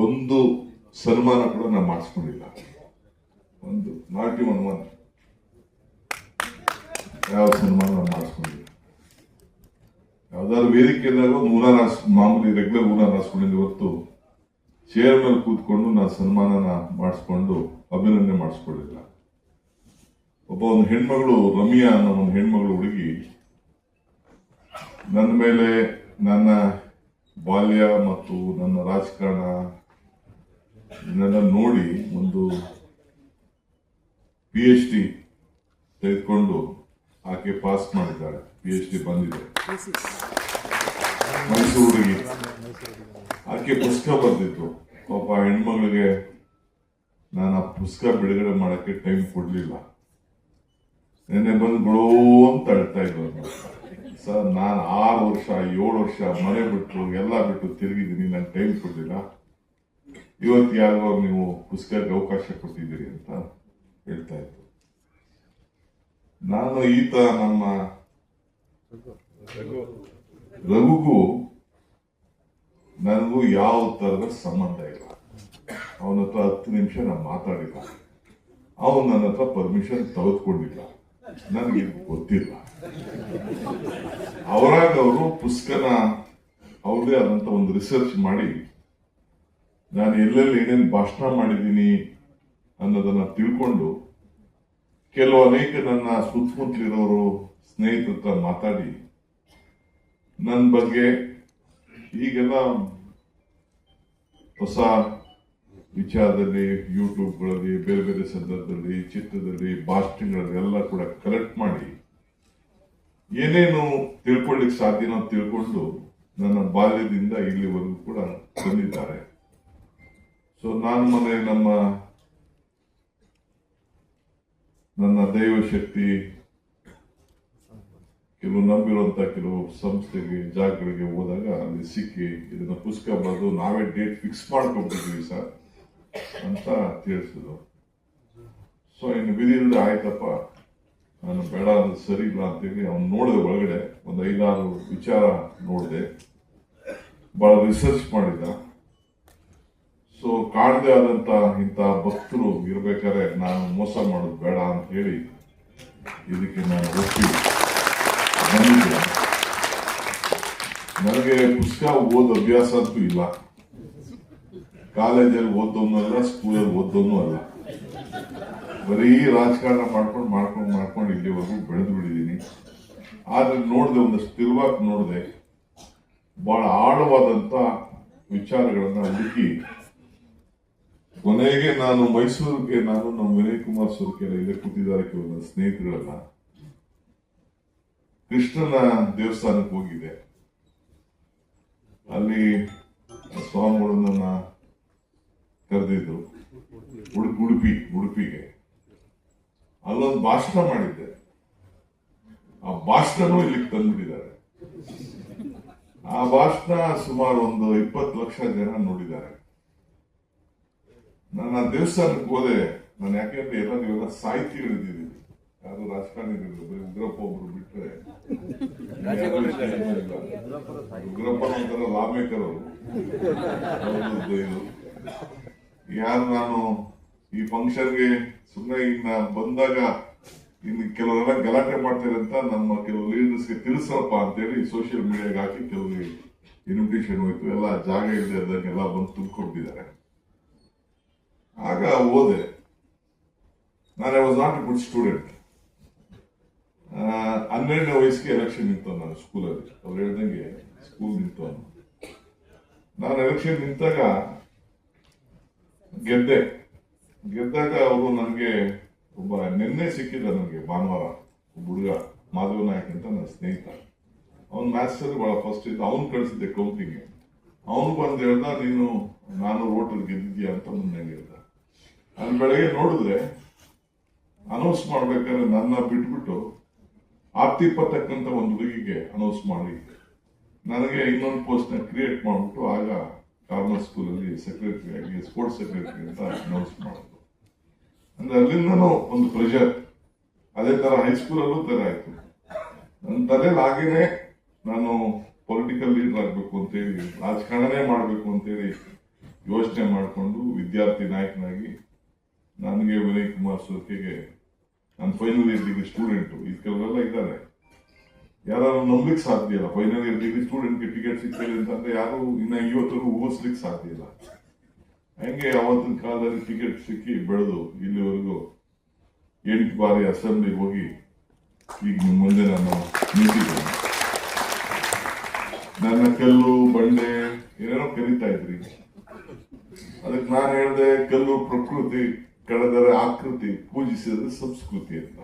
ಒಂದು ಸನ್ಮಾನ ಕೂಡ ನಾನು ಮಾಡಿಸ್ಕೊಂಡಿಲ್ಲ. ಒಂದು, ನಾಟಿ ಒನ್ ಯಾವ ಸನ್ಮಾನ ನಾನು ಮಾಡಿಸ್ಕೊಂಡಿಲ್ಲ. ಯಾವ್ದಾದ್ರು ವೇದಿಕೆಯಲ್ಲಾಗ ನೂರ ಮಾಮೂಲಿ ರೆಗ್ಯುಲರ್ ನೂರ ನಾಸ್ಕೊಂಡಿದ್ದೆ ಹೊತ್ತು ಚೇರ್ ಮೇಲೆ ಕೂತ್ಕೊಂಡು ನಾನು ಸನ್ಮಾನನ ಮಾಡಿಸ್ಕೊಂಡು ಅಭಿನಂದನೆ ಮಾಡಿಸ್ಕೊಳ್ಳಿಲ್ಲ ಒಬ್ಬ ಒಂದು ಹೆಣ್ಮಗಳು, ರಮ್ಯಾ ಅನ್ನೋ ಒಂದು ಹೆಣ್ಮಗಳು ಹುಡುಗಿ, ನನ್ನ ಮೇಲೆ ನನ್ನ ಬಾಲ್ಯ ಮತ್ತು ನನ್ನ ರಾಜಕಾರಣ ಇದನ್ನೆಲ್ಲ ನೋಡಿ ಒಂದು ಪಿ ಎಚ್ ಡಿ ತೆಗೆದುಕೊಂಡು ಆಕೆ ಪಾಸ್ ಮಾಡಿದ್ದಾಳೆ. ಪಿ ಎಚ್ ಡಿ ಬಂದಿದೆ. ಮೈಸೂರಿಗೆ. ಆಕೆ ಪುಸ್ತಕ ಬಂದಿತ್ತು ಪಾಪ ಹೆಣ್ಮಗಳಿಗೆ ನಾನು ಆ ಪುಸ್ತಕ ಬಿಡುಗಡೆ ಮಾಡೋಕ್ಕೆ ಟೈಮ್ ಕೊಡಲಿಲ್ಲ. ನಿನ್ನೆ ಬಂದು ಬಿಡೋ ಅಂತ ಅಳ್ತಾ ಇದ್ರು ಸರ್ ನಾನು ಆರು ವರ್ಷ ಏಳು ವರ್ಷ ಮನೆ ಬಿಟ್ಟು ಎಲ್ಲ ಬಿಟ್ಟು ತಿರುಗಿದ್ದೀನಿ ನಾನು ಟೈಮ್ ಕೊಡಲಿಲ್ಲ. ಇವತ್ತು ಯಾರಿಗೋ ನೀವು ಪುಸ್ತಕಕ್ಕೆ ಅವಕಾಶ ಕೊಟ್ಟಿದ್ದೀರಿ ಅಂತ ಹೇಳ್ತಾ ಇತ್ತು ನಾನು ಈತ ನಮ್ಮ ರಘುಗೂ ನನಗೂ ಯಾವ ಥರದ ಸಂಬಂಧ ಇಲ್ಲ. ಅವನ ಹತ್ರ ಹತ್ತು ನಿಮಿಷ ನಾನು ಮಾತಾಡಿಲ್ಲ. ಅವನು ನನ್ನ ಹತ್ರ ಪರ್ಮಿಷನ್ ತೆಗೆದುಕೊಂಡಿಲ್ಲ. ನನಗೆ ಗೊತ್ತಿಲ್ಲ. ಅವರಾಗ ಅವರು ಪುಸ್ತಕನ ಅವ್ರದೇ ಆದಂತ ಒಂದು ರಿಸರ್ಚ್ ಮಾಡಿ, ನಾನು ಎಲ್ಲೆಲ್ಲಿ ಏನೇನು ಭಾಷಣ ಮಾಡಿದ್ದೀನಿ ಅನ್ನೋದನ್ನ ತಿಳ್ಕೊಂಡು ಕೆಲವು ಅನೇಕ ನನ್ನ ಸುತ್ತಮುತ್ತಲಿರೋರು ಸ್ನೇಹಿತರ ಹತ್ರ ಮಾತಾಡಿ ನನ್ನ ಬಗ್ಗೆ ಈಗೆಲ್ಲ ಹೊಸ ವಿಚಾರದಲ್ಲಿ ಯೂಟ್ಯೂಬ್ಗಳಲ್ಲಿ ಬೇರೆ ಬೇರೆ ಸಂದರ್ಭದಲ್ಲಿ, ಚಿತ್ರದಲ್ಲಿ, ಭಾಷಣಗಳಲ್ಲಿ ಎಲ್ಲ ಕೂಡ ಕಲೆಕ್ಟ್ ಮಾಡಿ ಏನೇನು ತಿಳ್ಕೊಳ್ಳಿಕ್ ಸಾಧ್ಯನೋ ತಿಳ್ಕೊಂಡು ನನ್ನ ಬಾಲ್ಯದಿಂದ ಇಲ್ಲಿವರೆಗೂ ಕೂಡ ಬಂದಿದ್ದಾರೆ. ಸೊ ನಾನು ಮನೆ ನಮ್ಮ ನನ್ನ ದೈವ ಶಕ್ತಿ, ಕೆಲವು ನಂಬಿರುವಂತ ಕೆಲವು ಸಂಸ್ಥೆಗೆ, ಜಾಗಗಳಿಗೆ ಹೋದಾಗ ಅಲ್ಲಿ ಸಿಕ್ಕಿ ಇದನ್ನ ಪುಸ್ತಕ ಬರೆದು ನಾವೇ ಡೇಟ್ ಫಿಕ್ಸ್ ಮಾಡ್ಕೊಂಡ್ಬಿಟ್ಟಿದ್ವಿ ಸರ್ ಅಂತ ತಿಳಿಸಿದ್ರು. ಸೊ ಇನ್ನು ವಿಧಿಯಿಂದ ಆಯ್ತಪ್ಪ. ನಾನು ಬೇಡ ಅದು ಸರಿ ಇಲ್ಲ ಅಂತೇಳಿ ಅವ್ನು ನೋಡಿದೆ ಒಳಗಡೆ. ಒಂದು ಐದಾರು ವಿಚಾರ ನೋಡಿದೆ. ಬಹಳ ರಿಸರ್ಚ್ ಮಾಡಿದ ಸೊ ಕಾಣದೇ ಆದಂತ ಇಂಥ ಭಕ್ತರು ಇರಬೇಕಾದ್ರೆ ನಾನು ಮೋಸ ಮಾಡೋದು ಬೇಡ ಅಂತ ಹೇಳಿ ಇದಕ್ಕೆ ನಾನು ಒಪ್ಪಿ ನನಗೆ ಪುಸ್ತಕ ಓದೋ ಅಭ್ಯಾಸ ಅಂತೂ ಇಲ್ಲ. ಕಾಲೇಜಲ್ಲಿ ಓದೋನು ಅಲ್ಲ ಸ್ಕೂಲಲ್ಲಿ ಓದೋನು ಅಲ್ಲ. ಬರೀ ರಾಜಕಾರಣ ಮಾಡ್ಕೊಂಡು ಮಾಡ್ಕೊಂಡು ಮಾಡ್ಕೊಂಡು ಇಲ್ಲಿವರೆಗೂ ಬೆಳೆದು ಬಿಟ್ಟಿದ್ದೀನಿ ಆದ್ರೆ ನೋಡಿದೆ ಒಂದು ಸ್ಥಿರವಾಗಿ ನೋಡಿದೆ ಬಹಳ ಆಳವಾದಂತ ವಿಚಾರಗಳನ್ನು ಹುಡುಕಿ ಕೊನೆಗೆ ನಾನು ಮೈಸೂರಿಗೆ ನಾನು ನಮ್ಮ ವಿನಯ್ ಕುಮಾರ್ ಸುರ್ಕೆಲ್ಲ ಇಲ್ಲೇ ಕೂತಿದ್ದಾರೆ ಕೆಲವೊಂದು ಸ್ನೇಹಿತರೆಲ್ಲ. ಕೃಷ್ಣನ ದೇವಸ್ಥಾನಕ್ಕೆ ಹೋಗಿದೆ ಅಲ್ಲಿ ಸ್ವಾಮಿಗಳು ನನ್ನ ಕರೆದಿದ್ರು. ಉಡುಪಿ, ಉಡುಪಿಗೆ. ಅಲ್ಲೊಂದು ಭಾಷಣ ಮಾಡಿದ್ದೆ. ಆ ಭಾಷಣನೂ ಇಲ್ಲಿಗೆ ತಂದ್ಬಿಟ್ಟಿದ್ದಾರೆ. ಆ ಭಾಷಣ ಸುಮಾರು ಒಂದು ಇಪ್ಪತ್ತು ಲಕ್ಷ ಜನ ನೋಡಿದ್ದಾರೆ. ನನ್ನ ದೇವಸ್ಥಾನಕ್ಕೆ ಹೋದೆ ನಾನು ಯಾಕೆಂದ್ರೆ ಎಲ್ಲ ನೀವೆಲ್ಲ ಸಾಹಿತಿಗಳಿದ್ದೀರಿ ಯಾರು ರಾಜಕಾರಣಿಗಳು ಬರೀ ಉಗ್ರಪ್ಪ ಒಬ್ರು ಬಿಟ್ರೆ. ಉಗ್ರಪ್ಪ ನಂತರ ಲಾಮೇಕರ್ ಅವರು. ಯಾರು ನಾನು ಈ ಫಂಕ್ಷನ್ಗೆ ಸುಮ್ಮನೆ ಇನ್ನ ಬಂದಾಗ ಇನ್ನು ಕೆಲವರೆಲ್ಲ ಗಲಾಟೆ ಮಾಡ್ತಾರೆ ಅಂತ ನಮ್ಮ ಕೆಲವು ಲೀಡರ್ಸ್ಗೆ ತಿಳಿಸಪ್ಪ ಅಂತೇಳಿ ಸೋಷಿಯಲ್ ಮೀಡಿಯಾಗೆ ಹಾಕಿ ಕೆಲವು ಇನ್ವಿಟೇಷನ್ ಹೋಯ್ತು. ಎಲ್ಲ ಜಾಗ ಇಲ್ಲದೆ ಅದನ್ನೆಲ್ಲ ಬಂದು ತುಂಬಿಕೊಟ್ಟಿದ್ದಾರೆ ಆಗ ಓದೆ ನಾನು I was not a good student ಹನ್ನೆರಡನೇ ವಯಸ್ಸಿಗೆ ಎಲೆಕ್ಷನ್ ನಿಂತು ನಾನು ಸ್ಕೂಲಲ್ಲಿ ಅವ್ರು ಹೇಳ್ದಂಗೆ ಸ್ಕೂಲ್ ನಿಂತು ನಾನು ಎಲೆಕ್ಷನ್ ನಿಂತಾಗ ಗೆದ್ದೆ. ಗೆದ್ದಾಗ ಅವರು ನನಗೆ ಒಬ್ಬ ನಿನ್ನೆ ಸಿಕ್ಕಿದ್ದ ನನಗೆ ಭಾನುವಾರ, ಒಬ್ಬ ಹುಡುಗ ಮಾಧವ ನಾಯಕ್ ಅಂತ ನನ್ನ ಸ್ನೇಹಿತ. ಅವ್ನ ಅಲ್ಲಿ ಬಹಳ ಫಸ್ಟ್ ಇದ್ದ ಅವ್ನು ಕಳಿಸಿದ್ದೆ ಕೌಂಟಿಂಗ್ ಅವನು ಬಂದು ಹೇಳ್ದ, ನೀನು, ನಾನು ಓಟಲ್ಲಿ ಗೆದ್ದಿದ್ಯಾ ಅಂತ ಮುಂದೆ ಹೇಳ್ದ. ನಾನು ಬೆಳಗ್ಗೆ ನೋಡಿದ್ರೆ ಅನೌನ್ಸ್ ಮಾಡ್ಬೇಕಾದ್ರೆ ನನ್ನ ಬಿಟ್ಬಿಟ್ಟು ಆಪ್ತಿಪ್ಪತಕ್ಕಂತ ಒಂದು ಹುಡುಗಿಗೆ ಅನೌನ್ಸ್ ಮಾಡಿ ನನಗೆ ಇನ್ನೊಂದು ಪೋಸ್ಟ್ನ ಕ್ರಿಯೇಟ್ ಮಾಡ್ಬಿಟ್ಟು ಆಗ ಕಾರ್ಮಲ್ ಸ್ಕೂಲಲ್ಲಿ ಸೆಕ್ರೆಟರಿ ಆಗಿ ಸ್ಪೋರ್ಟ್ಸ್ ಸೆಕ್ರೆಟರಿ ಅಂತ ಅನೌನ್ಸ್ ಮಾಡಿದ್ರು. ಅಂದ್ರೆ ಅಲ್ಲಿಂದನೂ ಒಂದು ಪ್ರೆಷರ್ ಅದೇ ತರ ಹೈಸ್ಕೂಲಲ್ಲೂ ತರ ಆಯ್ತು. ನನ್ನ ತಲೆಯಲ್ಲಿ ಹಾಗೇನೆ ನಾನು ಪೊಲಿಟಿಕಲ್ ಲೀಡರ್ ಆಗಬೇಕು ಅಂತೇಳಿ, ರಾಜಕಾರಣನೇ ಮಾಡಬೇಕು ಅಂತೇಳಿ ಯೋಚನೆ ಮಾಡಿಕೊಂಡು ವಿದ್ಯಾರ್ಥಿ ನಾಯಕನಾಗಿ ನನಗೆ ವಿನಯ್ ಕುಮಾರ್ ಸೋರ್ಕೆಗೆ, ನಾನು ಫೈನಲ್ ಇಯರ್ ಡಿಗ್ರಿ ಸ್ಟೂಡೆಂಟು ಈ ಇದ್ದಾರೆ. ಯಾರು ನಂಬಲಿಕ್ಕೆ ಸಾಧ್ಯ ಇಲ್ಲ. ಫೈನಲ್ ಇಯರ್ ಡಿಗ್ರಿ ಸ್ಟೂಡೆಂಟ್ಗೆ ಟಿಕೆಟ್ ಸಿಗ್ತದೆ ಅಂತಂದ್ರೆ ಯಾರು ಇನ್ನ ಇವತ್ತಿಗೂ ಊಹಿಸ್ಲಿಕ್ಕೆ ಸಾಧ್ಯ ಇಲ್ಲ. ಹಂಗೆ ಅವತ್ತಿನ ಕಾಲದಲ್ಲಿ ಟಿಕೆಟ್ ಸಿಕ್ಕಿ ಬೆಳೆದು ಇಲ್ಲಿವರೆಗೂ ಎಂಟು ಬಾರಿ ಅಸೆಂಬ್ಲಿಗೆ ಹೋಗಿ ಈಗ ನಿಮ್ಮ ಮುಂದೆ ನಾನು ನಿಂತಿದ್ದೇನೆ. ನನ್ನ ಕಲ್ಲು, ಬಂಡೆ, ಏನೇನೋ ಕರೀತಾ ಇದ್ರಿ. ಅದಕ್ಕೆ ನಾನು ಹೇಳಿದೆ, ಕಲ್ಲು ಪ್ರಕೃತಿ, ಕಳೆದರೆ ಆಕೃತಿ, ಪೂಜಿಸಿದ್ರೆ ಸಂಸ್ಕೃತಿ ಅಂತ.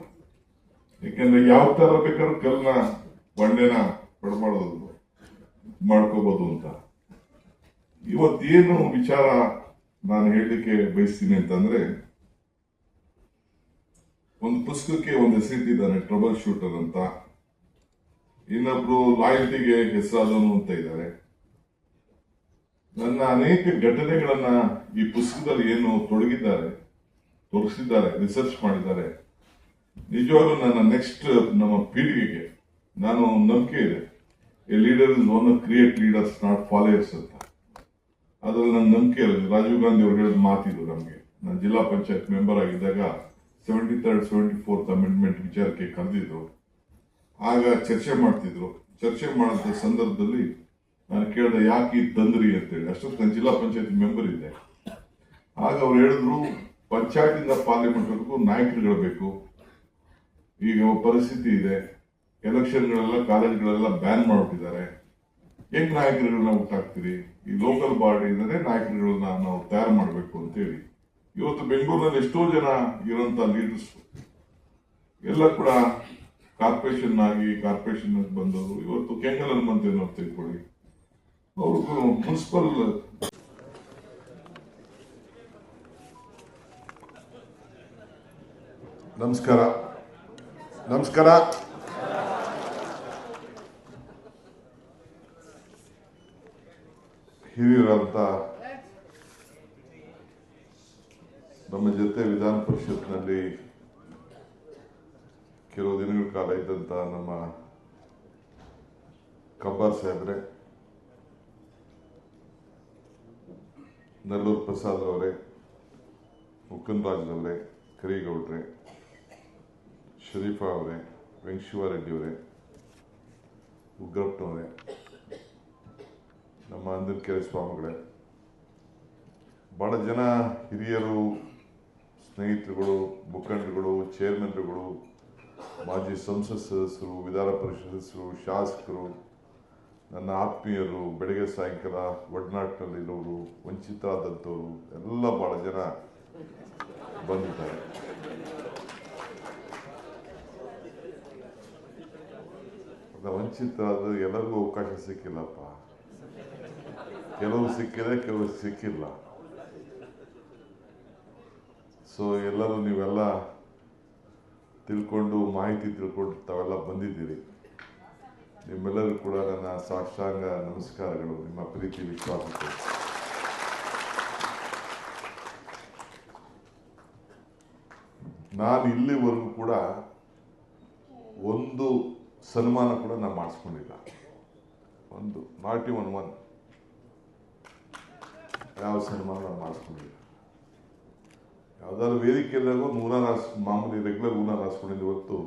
ಯಾಕಂದ್ರೆ ಯಾವ ತರ ಬೇಕಾದ್ರೂ ಕಲ್ಲನ್ನ ಬಂಡೆನ ಪಡ್ಮಾಡೋದು ಮಾಡ್ಕೋಬಹುದು ಅಂತ. ಇವತ್ತೇನು ವಿಚಾರ ನಾನು ಹೇಳಲಿಕ್ಕೆ ಬಯಸ್ತೀನಿ ಅಂತಂದ್ರೆ, ಒಂದು ಪುಸ್ತಕಕ್ಕೆ ಒಂದು ಹೆಸರಿಟ್ಟಿದ್ದಾನೆ ಟ್ರಬಲ್ ಶೂಟರ್ ಅಂತ. ಇನ್ನೊಬ್ರು ಲಾಯಲ್ಟಿಗೆ ಹೆಸರಾದನು ಅಂತ ಇದ್ದಾರೆ. ನನ್ನ ಅನೇಕ ಘಟನೆಗಳನ್ನ ಈ ಪುಸ್ತಕದಲ್ಲಿ ಏನು ತೊಡಗಿದ್ದಾರೆ ತೋರಿಸಿದ್ದಾರೆ ರಿಸರ್ಚ್ ಮಾಡಿದ್ದಾರೆ. ನಿಜವಾಗ್ಲೂ ನನ್ನ ನೆಕ್ಸ್ಟ್ ನಮ್ಮ ಪೀಳಿಗೆಗೆ ನಾನು ನಂಬಿಕೆ ಇದೆ. A leader is one create leaders not followers ಅಂತ. ಅದರಲ್ಲಿ ನನ್ನ ನಂಬಿಕೆ ಇಲ್ಲ. ರಾಜೀವ್ ಗಾಂಧಿ ಅವರು ಹೇಳಿದ ಮಾತಿದು ನಮಗೆ. ನಾನು ಜಿಲ್ಲಾ ಪಂಚಾಯತ್ ಮೆಂಬರ್ ಆಗಿದ್ದಾಗ seventy third seventy fourth amendment ವಿಚಾರಕ್ಕೆ ಕರೆದಿದ್ರು. ಆಗ ಚರ್ಚೆ ಮಾಡ್ತಿದ್ರು. ಚರ್ಚೆ ಮಾಡಿದ ಸಂದರ್ಭದಲ್ಲಿ ನಾನು ಕೇಳಿದೆ, ಯಾಕೆ ಈ ತಂದ್ರಿ ಅಂತೇಳಿ. ಅಷ್ಟೊತ್ತು ನಾನು ಜಿಲ್ಲಾ ಪಂಚಾಯತ್ ಮೆಂಬರ್ ಇದ್ದೆ. ಆಗ ಅವ್ರು ಹೇಳಿದ್ರು, ಪಂಚಾಯತಿಂದ ಪಾರ್ಲಿಮೆಂಟ್ವರೆಗೂ ನಾಯಕರುಗಳು ಬೇಕು. ಈಗ ಪರಿಸ್ಥಿತಿ ಇದೆ. ಎಲೆಕ್ಷನ್ಗಳೆಲ್ಲ, ಕಾಲೇಜ್ಗಳೆಲ್ಲ ಬ್ಯಾನ್ ಮಾಡಿಬಿಟ್ಟಿದ್ದಾರೆ. ಹೆಂಗ್ ನಾಯಕರುಗಳನ್ನ ಹುಟ್ಟಾಕ್ತೀರಿ ಈ ಲೋಕಲ್ ಬಾಡಿ ಅಂದರೆ ನಾಯಕರುಗಳನ್ನ ನಾವು ತಯಾರು ಮಾಡಬೇಕು ಅಂತೇಳಿ. ಇವತ್ತು ಬೆಂಗಳೂರಿನಲ್ಲಿ ಎಷ್ಟೋ ಜನ ಇರುವಂತ ಲೀಡರ್ಸ್ ಎಲ್ಲ ಕೂಡ ಕಾರ್ಪೊರೇಷನ್ ಆಗಿ ಕಾರ್ಪೊರೇಷನ್ ಬಂದವರು. ಇವತ್ತು ಕೆಂಗಲ್ ಹನುಮಂತ ಏನೋ ತಿಳ್ಕೊಳ್ಳಿ. ಅವರು ಮುನ್ಸಿಪಲ್ ನಮಸ್ಕಾರ. ನಮಸ್ಕಾರ. ಹಿರಿಯರಂತ. ನಮ್ಮ ಜೊತೆ ವಿಧಾನ ಪರಿಷತ್ನಲ್ಲಿ ಕೆಲವು ದಿನಗಳ ಕಾಲ ಇದ್ದಂತ ನಮ್ಮ ಕಬ್ಬಾರ್ ಸಾಹೇಬ್ರೆ, ನಲ್ಲೂರು ಪ್ರಸಾದ್ ಅವರೇ ಮುಕುಂದರಾಜ್ ಅವರೇ ಕರಿಗೌಡ್ರೆ, ಶರೀಫಾ ಅವರೇ ವೆಂಕಟೇಶ್ವರರೆಡ್ಡಿ ಅವರೇ, ಉಗ್ರಪ್ಪನವರೇ ನಮ್ಮ ಅಂದನಕೆರೆ ಸ್ವಾಮಿಗಳೇ ಭಾಳ ಜನ ಹಿರಿಯರು, ಸ್ನೇಹಿತರುಗಳು, ಮುಖಂಡರುಗಳು ಚೇರ್ಮನ್ರುಗಳು ಮಾಜಿ ಸಂಸತ್ ಸದಸ್ಯರು, ವಿಧಾನ ಪರಿಷತ್ ಸದಸ್ಯರು, ಶಾಸಕರು, ನನ್ನ ಆತ್ಮೀಯರು, ಬೆಳಗ್ಗೆ ಸಾಯಂಕಾಲ ಒಡನಾಟಿನಲ್ಲಿರೋರು ವಂಚಿತರಾದಂಥವರು ಎಲ್ಲ ಭಾಳ ಜನ ಬಂದಿದ್ದಾರೆ. ವಂಚಿತರಾದ ಎಲ್ಲರಿಗೂ ಅವಕಾಶ ಸಿಕ್ಕಿಲ್ಲಪ್ಪ. ಕೆಲವು ಸಿಕ್ಕಿದೆ ಕೆಲವು ಸಿಕ್ಕಿಲ್ಲ ಸೊ ಎಲ್ಲರೂ ನೀವೆಲ್ಲ ತಿಳ್ಕೊಂಡು, ಮಾಹಿತಿ ತಿಳ್ಕೊಂಡು ತಾವೆಲ್ಲ ಬಂದಿದ್ದೀರಿ. ನಿಮ್ಮೆಲ್ಲರೂ ಕೂಡ ನನ್ನ ಸಾಕ್ಷಾಂಗ ನಮಸ್ಕಾರಗಳು, ನಿಮ್ಮ ಪ್ರೀತಿ ವಿಶ್ವಾಸಕ್ಕೆ ನಾನು ಇಲ್ಲಿವರೆಗೂ ಕೂಡ ಒಂದು ಸನ್ಮಾನ ಕೂಡ ನಾನು ಮಾಡಿಸ್ಕೊಂಡಿಲ್ಲ. ಒಂದು ನಾಟಿ ಒನ್ ಒನ್ ಯಾವ ಸಿನಿಮಾ ನಾನು ಮಾಡಿಸ್ಕೊಂಡಿಲ್ಲ. ಯಾವ್ದಾದ್ರು ವೇದಿಕೆಯಲ್ಲಾಗೋ ನೂರಾರು ಹಾಸ್ ಮಾಮೂಲಿ ರೆಗ್ಯುಲರ್ ನೂರಾರು ಹಾಸ್ಕೊಂಡಿದ್ದು ಹೊತ್ತು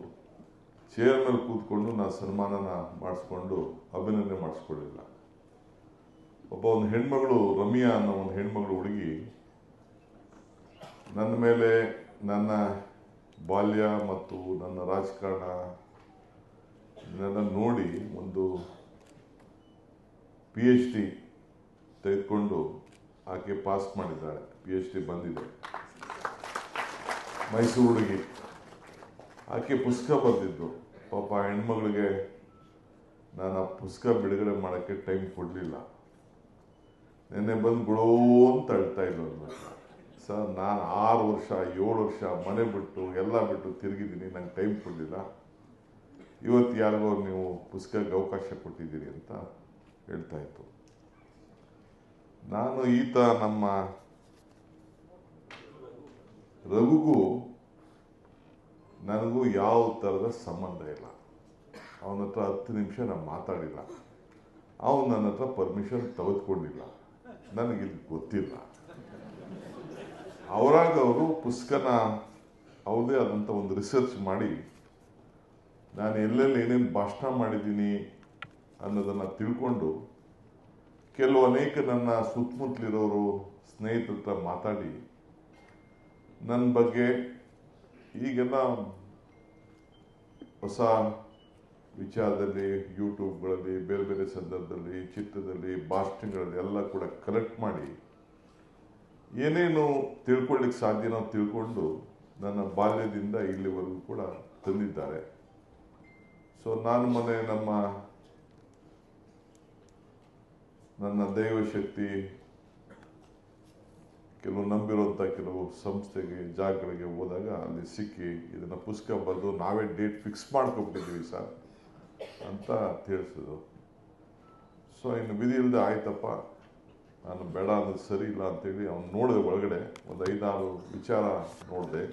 ಚೇರ್ ಮೇಲೆ ಕೂತ್ಕೊಂಡು ನಾನು ಸನ್ಮಾನನ ಮಾಡಿಸ್ಕೊಂಡು ಅಭಿನಂದನೆ ಮಾಡಿಸ್ಕೊಳ್ಳಿಲ್ಲ ಒಬ್ಬ ಒಂದು ಹೆಣ್ಮಗಳು, ರಮ್ಯಾ ಅನ್ನೋ ಒಂದು ಹೆಣ್ಮಗಳು ಹುಡುಗಿ ನನ್ನ ಮೇಲೆ ನನ್ನ ಬಾಲ್ಯ ಮತ್ತು ನನ್ನ ರಾಜಕಾರಣ ಇದನ್ನೆಲ್ಲ ನೋಡಿ ಒಂದು ಪಿ ಎಚ್ ಡಿ ತೆಗೆದುಕೊಂಡು ಆಕೆ ಪಾಸ್ ಮಾಡಿದ್ದಾಳೆ. ಪಿ ಎಚ್ ಡಿ ಬಂದಿದೆ. ಮೈಸೂರು ಹುಡುಗಿ. ಆಕೆ ಪುಸ್ತಕ ಬರೆದಿದ್ದು. ಪಾಪ ಹೆಣ್ಮಗಳಿಗೆ ನಾನು ಆ ಪುಸ್ತಕ ಬಿಡುಗಡೆ ಮಾಡೋಕ್ಕೆ ಟೈಮ್ ಕೊಡಲಿಲ್ಲ. ನಿನ್ನೆ ಬಂದು ಬಿಡೋ ಅಂತ ಅಳ್ತಾ ಇಲ್ಲ ಸರ್, ನಾನು ಆರು ವರ್ಷ, ಏಳು ವರ್ಷ ಮನೆ ಬಿಟ್ಟು, ಎಲ್ಲ ಬಿಟ್ಟು ತಿರುಗಿದ್ದೀನಿ, ನಂಗೆ ಟೈಮ್ ಕೊಡಲಿಲ್ಲ. ಇವತ್ತು ಯಾರಿಗೋ ನೀವು ಪುಸ್ತಕಕ್ಕೆ ಅವಕಾಶ ಕೊಟ್ಟಿದ್ದೀರಿ ಅಂತ ಹೇಳ್ತಾ ಇತ್ತು. ನಾನು ಈತ ನಮ್ಮ ರಘುಗೂ ನನಗೂ ಯಾವ ಥರದ ಸಂಬಂಧ ಇಲ್ಲ. ಅವನ ಹತ್ರ ಹತ್ತು ನಿಮಿಷ ನಾನು ಮಾತಾಡಿಲ್ಲ. ಅವನು ನನ್ನ ಹತ್ರ ಪರ್ಮಿಷನ್ ತೆಗೆದುಕೊಂಡಿಲ್ಲ. ನನಗಿದು ಗೊತ್ತಿಲ್ಲ. ಅವರಾಗ ಅವರು ಪುಸ್ತಕನ ಅವ್ರದೇ ಆದಂಥ ಒಂದು ರಿಸರ್ಚ್ ಮಾಡಿ, ನಾನು ಎಲ್ಲೆಲ್ಲಿ ಏನೇನು ಭಾಷಣ ಮಾಡಿದ್ದೀನಿ ಅನ್ನೋದನ್ನು ತಿಳ್ಕೊಂಡು ಕೆಲವು ಅನೇಕ ನನ್ನ ಸುತ್ತಮುತ್ತಲಿರೋರು ಸ್ನೇಹಿತರ ಹತ್ರ ಮಾತಾಡಿ ನನ್ನ ಬಗ್ಗೆ ಈಗೆಲ್ಲ ಹೊಸ ವಿಚಾರದಲ್ಲಿ ಯೂಟ್ಯೂಬ್ಗಳಲ್ಲಿ ಬೇರೆ ಬೇರೆ ಸಂದರ್ಭದಲ್ಲಿ, ಚಿತ್ರದಲ್ಲಿ ಭಾಷಣಗಳಲ್ಲಿ ಎಲ್ಲ ಕೂಡ ಕಲೆಕ್ಟ್ ಮಾಡಿ, ಏನೇನು ತಿಳ್ಕೊಳ್ಳಿಕ್ಕೆ ಸಾಧ್ಯನೋ ತಿಳ್ಕೊಂಡು ನನ್ನ ಬಾಲ್ಯದಿಂದ ಇಲ್ಲಿವರೆಗೂ ಕೂಡ ತಂದಿದ್ದಾರೆ. ಸೊ ನಾನು ಮೊನ್ನೆ ನಮ್ಮ ನನ್ನ ದೈವಶಕ್ತಿ ಕೆಲವು ನಂಬಿರುವಂಥ ಕೆಲವು ಸಂಸ್ಥೆಗೆ, ಜಾಗಗಳಿಗೆ ಹೋದಾಗ ಅಲ್ಲಿ ಸಿಕ್ಕಿ ಇದನ್ನು ಪುಸ್ತಕ ಬರೆದು ನಾವೇ ಡೇಟ್ ಫಿಕ್ಸ್ ಮಾಡ್ಕೊಬಿಟ್ಟಿದ್ದೀವಿ ಸರ್ ಅಂತ ತಿಳಿಸಿದ್ರು. ಸೊ ಇನ್ನು ವಿಧಿ ಇಲ್ಲದೆ ಆಯ್ತಪ್ಪ. ನಾನು ಬೇಡ ಅನ್ನೋದು ಸರಿ ಇಲ್ಲ ಅಂತೇಳಿ ಅವ್ನು ನೋಡಿದೆ ಒಳಗಡೆ. ಒಂದು ಐದಾರು ವಿಚಾರ ನೋಡಿದೆ.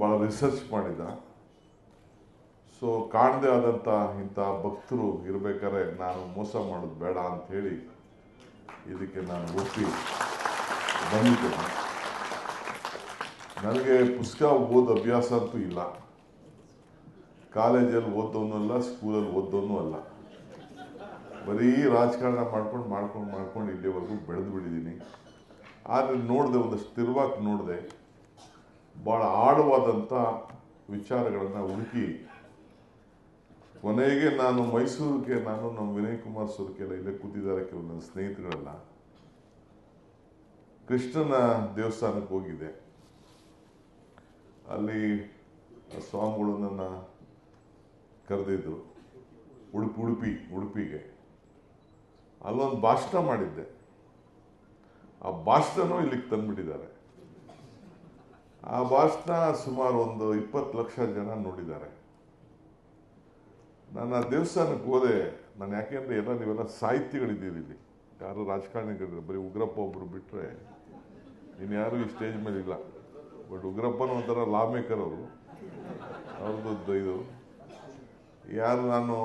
ಭಾಳ ರಿಸರ್ಚ್ ಮಾಡಿದ ಸೊ ಕಾಣದೇ ಆದಂಥ ಇಂಥ ಭಕ್ತರು ಇರಬೇಕಾದ್ರೆ ನಾನು ಮೋಸ ಮಾಡೋದು ಬೇಡ ಅಂಥೇಳಿ ಇದಕ್ಕೆ ನಾನು ಒಪ್ಪಿ ಬಂದಿದ್ದೇನೆ. ನನಗೆ ಪುಸ್ತಕ ಓದೋ ಅಭ್ಯಾಸ ಅಂತೂ ಇಲ್ಲ. ಕಾಲೇಜಲ್ಲಿ ಓದೋನು ಅಲ್ಲ, ಸ್ಕೂಲಲ್ಲಿ ಓದೋನು ಅಲ್ಲ. ಬರೀ ರಾಜಕಾರಣ ಮಾಡ್ಕೊಂಡು ಮಾಡ್ಕೊಂಡು ಮಾಡ್ಕೊಂಡು ಇಲ್ಲಿವರೆಗೂ ಬೆಳೆದು ಬಿಟ್ಟಿದ್ದೀನಿ. ಆದರೆ ನೋಡಿದೆ, ಒಂದಷ್ಟು ಸ್ಥಿರವಾಗಿ ನೋಡಿದೆ, ಭಾಳ ಆಳವಾದಂಥ ವಿಚಾರಗಳನ್ನು ಹುಡುಕಿ ಕೊನೆಗೆ ನಾನು ಮೈಸೂರಿಗೆ, ನಾನು ನಮ್ಮ ವಿನಯ್ ಕುಮಾರ್ ಸುರ್ಕೆಲ್ಲ ಇಲ್ಲೇ ಕೂತಿದ್ದಾರೆ, ಕೆಲವು ನನ್ನ ಸ್ನೇಹಿತರೆಲ್ಲ. ಕೃಷ್ಣನ ದೇವಸ್ಥಾನಕ್ಕೆ ಹೋಗಿದ್ದೆ ಅಲ್ಲಿ ಸ್ವಾಮಿಗಳು ನನ್ನ ಕರೆದಿದ್ರು, ಉಡುಪಿ ಉಡುಪಿ, ಉಡುಪಿಗೆ. ಅಲ್ಲೊಂದು ಭಾಷಣ ಮಾಡಿದ್ದೆ. ಆ ಭಾಷಣನೂ ಇಲ್ಲಿಗೆ ತಂದುಬಿಟ್ಟಿದ್ದಾರೆ. ಆ ಭಾಷಣ ಸುಮಾರು ಒಂದು ಇಪ್ಪತ್ತು ಲಕ್ಷ ಜನ ನೋಡಿದ್ದಾರೆ. ನಾನು ಆ ದೇವಸ್ಥಾನಕ್ಕೆ ಹೋದೆ ನಾನು ಯಾಕೆಂದರೆ ಎಲ್ಲ ನೀವೆಲ್ಲ ಸಾಹಿತ್ಯಗಳಿದ್ದೀರಿ ಇಲ್ಲಿ. ಯಾರು ರಾಜಕಾರಣಿಗಳಿಲ್ಲ, ಬರೀ ಉಗ್ರಪ್ಪ ಒಬ್ಬರು ಬಿಟ್ಟರೆ ಇನ್ಯಾರು ಈ ಸ್ಟೇಜ್ ಮೇಲೆ ಇಲ್ಲ. ಬಟ್ ಉಗ್ರಪ್ಪನ ಒಂಥರ ಲಾ ಮೇಕರ್ ಅವರು. ಅವ್ರದ್ದು ಇದು. ಯಾರು ನಾನು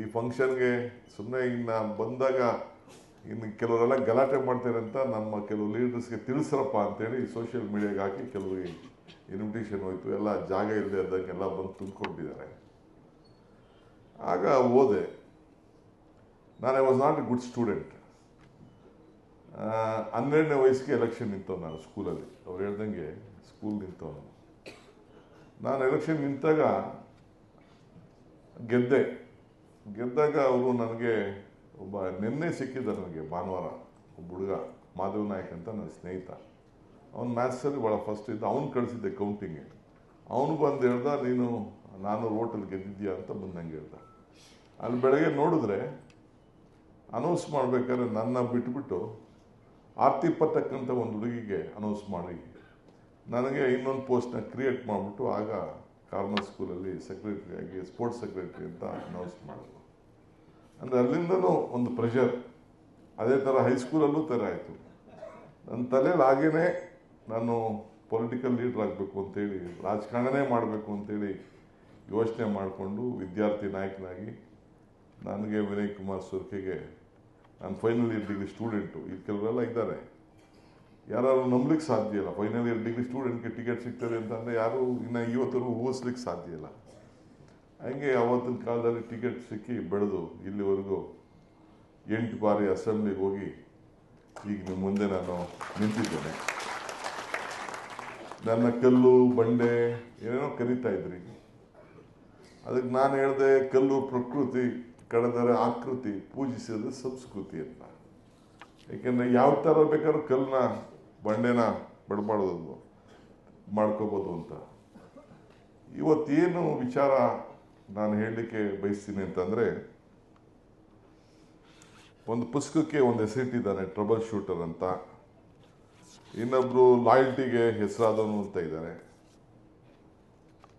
ಈ ಫಂಕ್ಷನ್ಗೆ ಸುಮ್ಮನೆ ಇನ್ನು ಬಂದಾಗ ಇನ್ನು ಕೆಲವರೆಲ್ಲ ಗಲಾಟೆ ಮಾಡ್ತಾರೆ ಅಂತ ನಮ್ಮ ಕೆಲವು ಲೀಡರ್ಸ್ಗೆ ತಿಳಿಸ್ರಪ್ಪ ಅಂತೇಳಿ ಸೋಷಿಯಲ್ ಮೀಡಿಯಾಗೆ ಹಾಕಿ ಕೆಲವರಿಗೆ ಇನ್ವಿಟೇಷನ್ ಹೋಯಿತು. ಎಲ್ಲ ಜಾಗ ಇಲ್ಲದೆ ಅದಕ್ಕೆಲ್ಲ ಬಂದು ತುಂಬಿಕೊಂಡಿದ್ದಾರೆ. ಆಗ ಓದೆ. ನಾನು I was not a good student ಹನ್ನೆರಡನೇ ವಯಸ್ಸಿಗೆ ಎಲೆಕ್ಷನ್ ನಿಂತವ್ ನಾನು ಸ್ಕೂಲಲ್ಲಿ ಅವ್ರು ಹೇಳ್ದಂಗೆ ಸ್ಕೂಲ್ ನಿಂತವನು. ನಾನು ಎಲೆಕ್ಷನ್ ನಿಂತಾಗ ಗೆದ್ದೆ. ಗೆದ್ದಾಗ ಅವರು ನನಗೆ ಒಬ್ಬ ನಿನ್ನೆ ಸಿಕ್ಕಿದ್ದ ನನಗೆ ಭಾನುವಾರ. ಒಬ್ಬ ಹುಡುಗ, ಮಾಧವ್ ನಾಯಕ್ ಅಂತ ನನ್ನ ಸ್ನೇಹಿತ. ಅವ್ನು ಮ್ಯಾಥ್ಸಲ್ಲಿ ಭಾಳ ಫಸ್ಟ್ ಇದ್ದ, ಅವ್ನು ಕಳಿಸಿದ್ದೆ ಕೌಂಟಿಂಗ್ಗೆ ಅವನು ಬಂದು ಹೇಳ್ದ, ನೀನು, ನಾನು ರೋಟಲ್ಲಿ ಗೆದ್ದಿದ್ಯಾ ಅಂತ ಬಂದಂಗೆ ಹೇಳ್ದ. ಅಲ್ಲಿ ಬೆಳಗ್ಗೆ ನೋಡಿದ್ರೆ ಅನೌನ್ಸ್ ಮಾಡಬೇಕಾದ್ರೆ ನನ್ನ ಬಿಟ್ಬಿಟ್ಟು ಆರ್ತಿ ಪತ್ತಕ್ಕಂಥ ಒಂದು ಹುಡುಗಿಗೆ ಅನೌನ್ಸ್ ಮಾಡಿ. ನನಗೆ ಇನ್ನೊಂದು ಪೋಸ್ಟ್ನ ಕ್ರಿಯೇಟ್ ಮಾಡಿಬಿಟ್ಟು ಆಗ ಕಾರ್ಮಲ್ ಸ್ಕೂಲಲ್ಲಿ ಸೆಕ್ರೆಟರಿ ಆಗಿ ಸ್ಪೋರ್ಟ್ಸ್ ಸೆಕ್ರೆಟರಿ ಅಂತ ಅನೌನ್ಸ್ ಮಾಡಿದ್ರು. ಅಂದರೆ ಅಲ್ಲಿಂದನೂ ಒಂದು ಪ್ರೆಷರ್ ಅದೇ ಥರ ಹೈಸ್ಕೂಲಲ್ಲೂ ಥರ ಆಯಿತು. ನನ್ನ ತಲೆಯಲ್ಲಿ ಹಾಗೇ ನಾನು ಪೊಲಿಟಿಕಲ್ ಲೀಡ್ರ್ ಆಗಬೇಕು ಅಂತೇಳಿ ರಾಜಕಾರಣನೇ ಮಾಡಬೇಕು ಅಂತೇಳಿ ಯೋಚನೆ ಮಾಡಿಕೊಂಡು ವಿದ್ಯಾರ್ಥಿ ನಾಯಕನಾಗಿ ನನಗೆ ವಿನಯ್ ಕುಮಾರ್ ಸುರ್ಕೆಗೆ ನಾನು ಫೈನಲ್ ಇಯರ್ ಡಿಗ್ರಿ ಸ್ಟೂಡೆಂಟು ಇಲ್ಲಿ ಕೆಲವರೆಲ್ಲ ಇದ್ದಾರೆ. ಯಾರು ನಂಬಲಿಕ್ಕೆ ಸಾಧ್ಯ ಇಲ್ಲ. ಫೈನಲ್ ಇಯರ್ ಡಿಗ್ರಿ ಸ್ಟೂಡೆಂಟ್ಗೆ ಟಿಕೆಟ್ ಸಿಗ್ತದೆ ಅಂತಂದರೆ ಯಾರು ಇನ್ನು ಇವತ್ತರೂ ಊಹಿಸ್ಲಿಕ್ಕೆ ಸಾಧ್ಯ ಇಲ್ಲ. ಹಂಗೆ ಅವತ್ತಿನ ಕಾಲದಲ್ಲಿ ಟಿಕೆಟ್ ಸಿಕ್ಕಿ ಬೆಳೆದು ಇಲ್ಲಿವರೆಗೂ ಎಂಟು ಬಾರಿ ಅಸೆಂಬ್ಲಿಗೆ ಹೋಗಿ ಈಗ ನಿಮ್ಮ ಮುಂದೆ ನಾನು ನಿಂತಿದ್ದೇನೆ. ನನ್ನ ಕಲ್ಲು, ಬಂಡೆ, ಏನೇನೋ ಕರೀತಾ ಇದ್ರಿ. ಅದಕ್ಕೆ ನಾನು ಹೇಳಿದೆ ಕಲ್ಲು, ಪ್ರಕೃತಿ ಕಳೆದರೆ ಆಕೃತಿ ಪೂಜಿಸಿದ ಸಂಸ್ಕೃತಿ ಅಂತ ಯಾಕೆಂದರೆ ಯಾವ ಥರ ಬೇಕಾದ್ರೂ ಕಲ್ಲನ್ನ, ಬಂಡೆನ ಬಡಬಾಡೋದು ಮಾಡ್ಕೋಬೋದು ಅಂತ. ಇವತ್ತೇನು ವಿಚಾರ ನಾನು ಹೇಳಲಿಕ್ಕೆ ಬಯಸ್ತೀನಿ ಅಂತಂದರೆ, ಒಂದು ಪುಸ್ತಕಕ್ಕೆ ಒಂದು ಹೆಸರಿಟ್ಟಿದ್ದಾನೆ ಟ್ರಬಲ್ ಶೂಟರ್ ಅಂತ. ಇನ್ನೊಬ್ಬರು ಲಾಯಲ್ಟಿಗೆ ಹೆಸರಾದವನು ಅಂತ ಇದ್ದಾರೆ.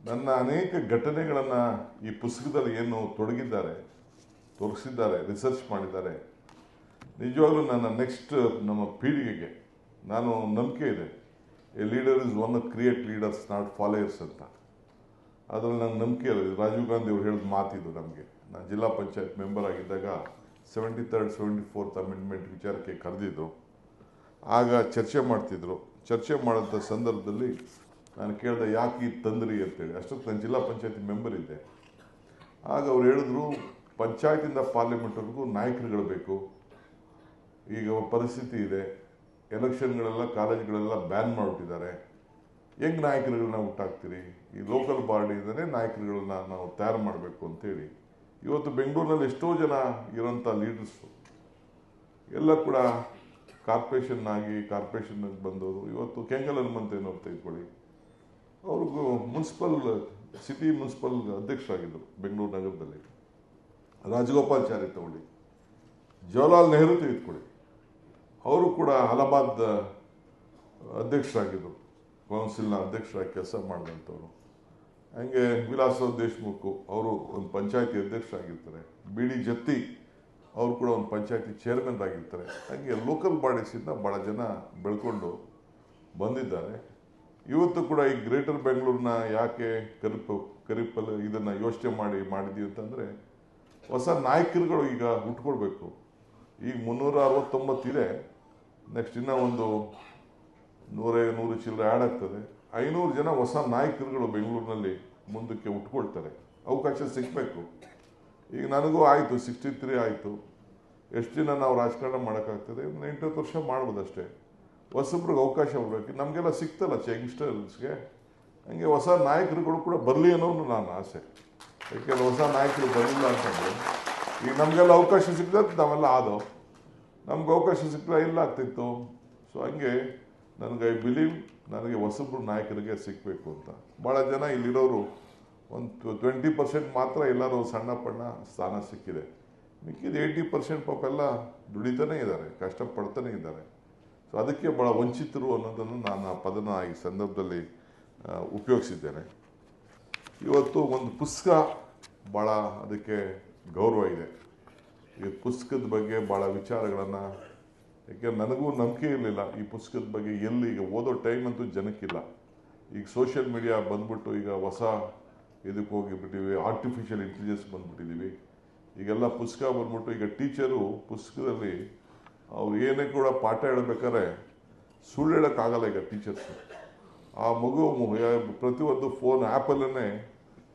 ನನ್ನ ಅನೇಕ ಘಟನೆಗಳನ್ನು ಈ ಪುಸ್ತಕದಲ್ಲಿ ಏನು ತೊಡಗಿದ್ದಾರೆ ತೋರಿಸಿದ್ದಾರೆ ರಿಸರ್ಚ್ ಮಾಡಿದ್ದಾರೆ. ನಿಜವಾಗ್ಲೂ ನನ್ನ ನೆಕ್ಸ್ಟ್ ನಮ್ಮ ಪೀಳಿಗೆಗೆ ನಾನು ನಂಬಿಕೆ ಇದೆ. A leader is one create leaders not followers ಅಂತ. ಅದರಲ್ಲಿ ನಂಗೆ ನಂಬಿಕೆ ಇಲ್ಲ. ರಾಜೀವ್ ಗಾಂಧಿ ಅವರು ಹೇಳಿದ ಮಾತಿದು ನಮಗೆ. ನಾನು ಜಿಲ್ಲಾ ಪಂಚಾಯತ್ ಮೆಂಬರ್ ಆಗಿದ್ದಾಗ seventy third seventy fourth amendment ವಿಚಾರಕ್ಕೆ ಕರೆದಿದ್ದರು ಆಗ ಚರ್ಚೆ ಮಾಡ್ತಿದ್ರು. ಚರ್ಚೆ ಮಾಡೋಂಥ ಸಂದರ್ಭದಲ್ಲಿ ನಾನು ಕೇಳಿದೆ, ಯಾಕೆ ಈ ತಂದ್ರಿ ಅಂತೇಳಿ. ಅಷ್ಟೊತ್ತು ನಾನು ಜಿಲ್ಲಾ ಪಂಚಾಯತಿ ಮೆಂಬರ್ ಇದ್ದೆ. ಆಗ ಅವ್ರು ಹೇಳಿದ್ರು ಪಂಚಾಯತಿಂದ ಪಾರ್ಲಿಮೆಂಟ್ವರೆಗೂ ನಾಯಕರುಗಳು ಬೇಕು. ಈಗ ಪರಿಸ್ಥಿತಿ ಇದೆ. ಎಲೆಕ್ಷನ್ಗಳೆಲ್ಲ, ಕಾಲೇಜ್ಗಳೆಲ್ಲ ಬ್ಯಾನ್ ಮಾಡಿಬಿಟ್ಟಿದ್ದಾರೆ. ಹೆಂಗ್ ನಾಯಕರುಗಳನ್ನ ಹುಟ್ಟಾಕ್ತೀರಿ? ಈ ಲೋಕಲ್ ಬಾಡಿಯಿಂದಲೇ ನಾಯಕರುಗಳನ್ನ ನಾವು ತಯಾರು ಮಾಡಬೇಕು ಅಂತೇಳಿ. ಇವತ್ತು ಬೆಂಗಳೂರಿನಲ್ಲಿ ಎಷ್ಟೋ ಜನ ಇರೋಂಥ ಲೀಡರ್ಸು. ಎಲ್ಲ ಕೂಡ ಕಾರ್ಪೊರೇಷನ್ ಆಗಿ ಕಾರ್ಪೊರೇಷನ್ ಬಂದವರು. ಇವತ್ತು ಕೆಂಗಲ್ ಹನುಮಂತೇನವ್ರು ತೆಗೆದುಕೊಳ್ಳಿ ಅವ್ರಿಗೂ ಮುನ್ಸಿಪಲ್, ಸಿಟಿ ಮುನ್ಸಿಪಲ್ ಅಧ್ಯಕ್ಷರಾಗಿದ್ದರು ಬೆಂಗಳೂರು ನಗರದಲ್ಲಿ. ರಾಜಗೋಪಾಲ್ಚಾರಿ ತಗೊಳ್ಳಿ ಜವಾಹರ್ಲಾಲ್ ನೆಹರು ತೆಗೆದುಕೊಳ್ಳಿ. ಅವರು ಕೂಡ ಅಲಹಾಬಾದ್ ಅಧ್ಯಕ್ಷರಾಗಿದ್ದರು. ಕೌನ್ಸಿಲ್ನ ಅಧ್ಯಕ್ಷರಾಗಿ ಕೆಲಸ ಮಾಡಿದಂಥವ್ರು. ಹಂಗೆ ವಿಲಾಸ ದೇಶ್ಮುಖ್ ಅವರು ಒಂದು ಪಂಚಾಯತಿ ಅಧ್ಯಕ್ಷರಾಗಿರ್ತಾರೆ. ಬಿ ಡಿ ಜತ್ತಿ ಅವರು ಕೂಡ ಒಂದು ಪಂಚಾಯತಿ ಚೇರ್ಮನ್ ಆಗಿರ್ತಾರೆ. ಹಂಗೆ ಲೋಕಲ್ ಬಾಡೀಸಿಂದ ಭಾಳ ಜನ ಬೆಳ್ಕೊಂಡು ಬಂದಿದ್ದಾರೆ. ಇವತ್ತು ಕೂಡ ಈ ಗ್ರೇಟರ್ ಬೆಂಗಳೂರನ್ನ ಯಾಕೆ ಕರಿಪ ಕರಿಪಲ್ ಇದನ್ನು ಯೋಚನೆ ಮಾಡಿ ಮಾಡಿದ್ವಿ ಅಂತಂದರೆ ಹೊಸ ನಾಯಕರುಗಳು ಈಗ ಹುಟ್ಕೊಳ್ಬೇಕು ಈಗ ಮುನ್ನೂರ ಅರವತ್ತೊಂಬತ್ತಿದೆ ನೆಕ್ಸ್ಟ್ ಇನ್ನ ಒಂದು ನೂರೈ ನೂರು ಚಿಲ್ಲರೆ ಆ್ಯಡ್ ಆಗ್ತದೆ. ಐನೂರು ಜನ ಹೊಸ ನಾಯಕರುಗಳು ಬೆಂಗಳೂರಿನಲ್ಲಿ ಮುಂದಕ್ಕೆ ಉಟ್ಕೊಳ್ತಾರೆ. ಅವಕಾಶ ಸಿಗಬೇಕು. ಈಗ ನನಗೂ ಆಯಿತು ಸಿಕ್ಸ್ಟಿ ತ್ರೀ ಆಯಿತು. ಎಷ್ಟು ದಿನ ನಾವು ರಾಜಕಾರಣ ಮಾಡೋಕ್ಕಾಗ್ತದೆ? ಒಂದು ಎಂಟತ್ತು ವರ್ಷ ಮಾಡ್ಬೋದಷ್ಟೇ. ಹೊಸಬ್ರಿಗೆ ಅವಕಾಶ ಬರಬೇಕು ನಮಗೆಲ್ಲ ಸಿಗ್ತಲ್ಲ, ಯಂಗ್ಸ್ಟರ್ಸ್ಗೆ. ಹಂಗೆ ಹೊಸ ನಾಯಕರುಗಳು ಕೂಡ ಬರಲಿ ಅನ್ನೋದು ನಾನು ಆಸೆ. ಯಾಕೆಂದ್ರೆ ಹೊಸ ನಾಯಕರು ಬರಲಿಲ್ಲ ಅಂತಂದ್ರೆ, ಈಗ ನಮಗೆಲ್ಲ ಅವಕಾಶ ಸಿಗ್ತದೆ ನಾವೆಲ್ಲ ಆದವು ನಮ್ಗೆ ಅವಕಾಶ ಸಿಕ್ಕರೆ ಇಲ್ಲ ಆಗ್ತಿತ್ತು. ಸೊ ಹಂಗೆ ನನಗೆ ಐ ಬಿಲೀವ್ ನನಗೆ ಹೊಸಬ್ರು ನಾಯಕರಿಗೆ ಸಿಕ್ಕಬೇಕು ಅಂತ. ಭಾಳ ಜನ ಇಲ್ಲಿರೋರು ಒಂದು ಟ್ವೆಂಟಿ ಪರ್ಸೆಂಟ್ ಮಾತ್ರ ಎಲ್ಲರೂ ಸಣ್ಣ ಪಣ್ಣ ಸ್ಥಾನ ಸಿಕ್ಕಿದೆ. ಮಿಕ್ಕಿದ ಏಯ್ಟಿ ಪರ್ಸೆಂಟ್ ಪಾಪ ಎಲ್ಲ ದುಡಿತಾನೇ ಇದ್ದಾರೆ, ಕಷ್ಟಪಡ್ತಾನೆ ಇದ್ದಾರೆ. ಸೊ ಅದಕ್ಕೆ ಭಾಳ ವಂಚಿತರು ಅನ್ನೋದನ್ನು ನಾನು ಆ ಪದನ ಈ ಸಂದರ್ಭದಲ್ಲಿ ಉಪಯೋಗಿಸಿದ್ದೇನೆ. ಇವತ್ತು ಒಂದು ಪುಸ್ತಕ ಭಾಳ ಅದಕ್ಕೆ ಗೌರವ ಇದೆ. ಈ ಪುಸ್ತಕದ ಬಗ್ಗೆ ಭಾಳ ವಿಚಾರಗಳನ್ನು, ಯಾಕೆ ನನಗೂ ನಂಬಿಕೆ ಇರಲಿಲ್ಲ ಈ ಪುಸ್ತಕದ ಬಗ್ಗೆ ಎಲ್ಲಿ, ಈಗ ಓದೋ ಟೈಮ್ ಅಂತೂ ಜನಕ್ಕಿಲ್ಲ. ಈಗ ಸೋಷಿಯಲ್ ಮೀಡಿಯಾ ಬಂದ್ಬಿಟ್ಟು ಈಗ ಹೊಸ ಇದಕ್ಕೆ ಹೋಗಿಬಿಟ್ಟಿವಿ ಆರ್ಟಿಫಿಷಿಯಲ್ ಇಂಟೆಲಿಜೆನ್ಸ್ ಬಂದ್ಬಿಟ್ಟಿದ್ದೀವಿ ಈಗೆಲ್ಲ ಪುಸ್ತಕ ಬಂದ್ಬಿಟ್ಟು ಈಗ ಟೀಚರು ಪುಸ್ತಕದಲ್ಲಿ ಅವ್ರು ಏನೇ ಕೂಡ ಪಾಠ ಹೇಳಬೇಕಾದ್ರೆ ಸುಳ್ಳು ಹೇಳೋಕ್ಕಾಗಲ್ಲ ಈಗ ಟೀಚರ್ಸು ಆ ಮಗು ಪ್ರತಿಯೊಂದು ಫೋನ್ ಆ್ಯಪಲ್ಲೇ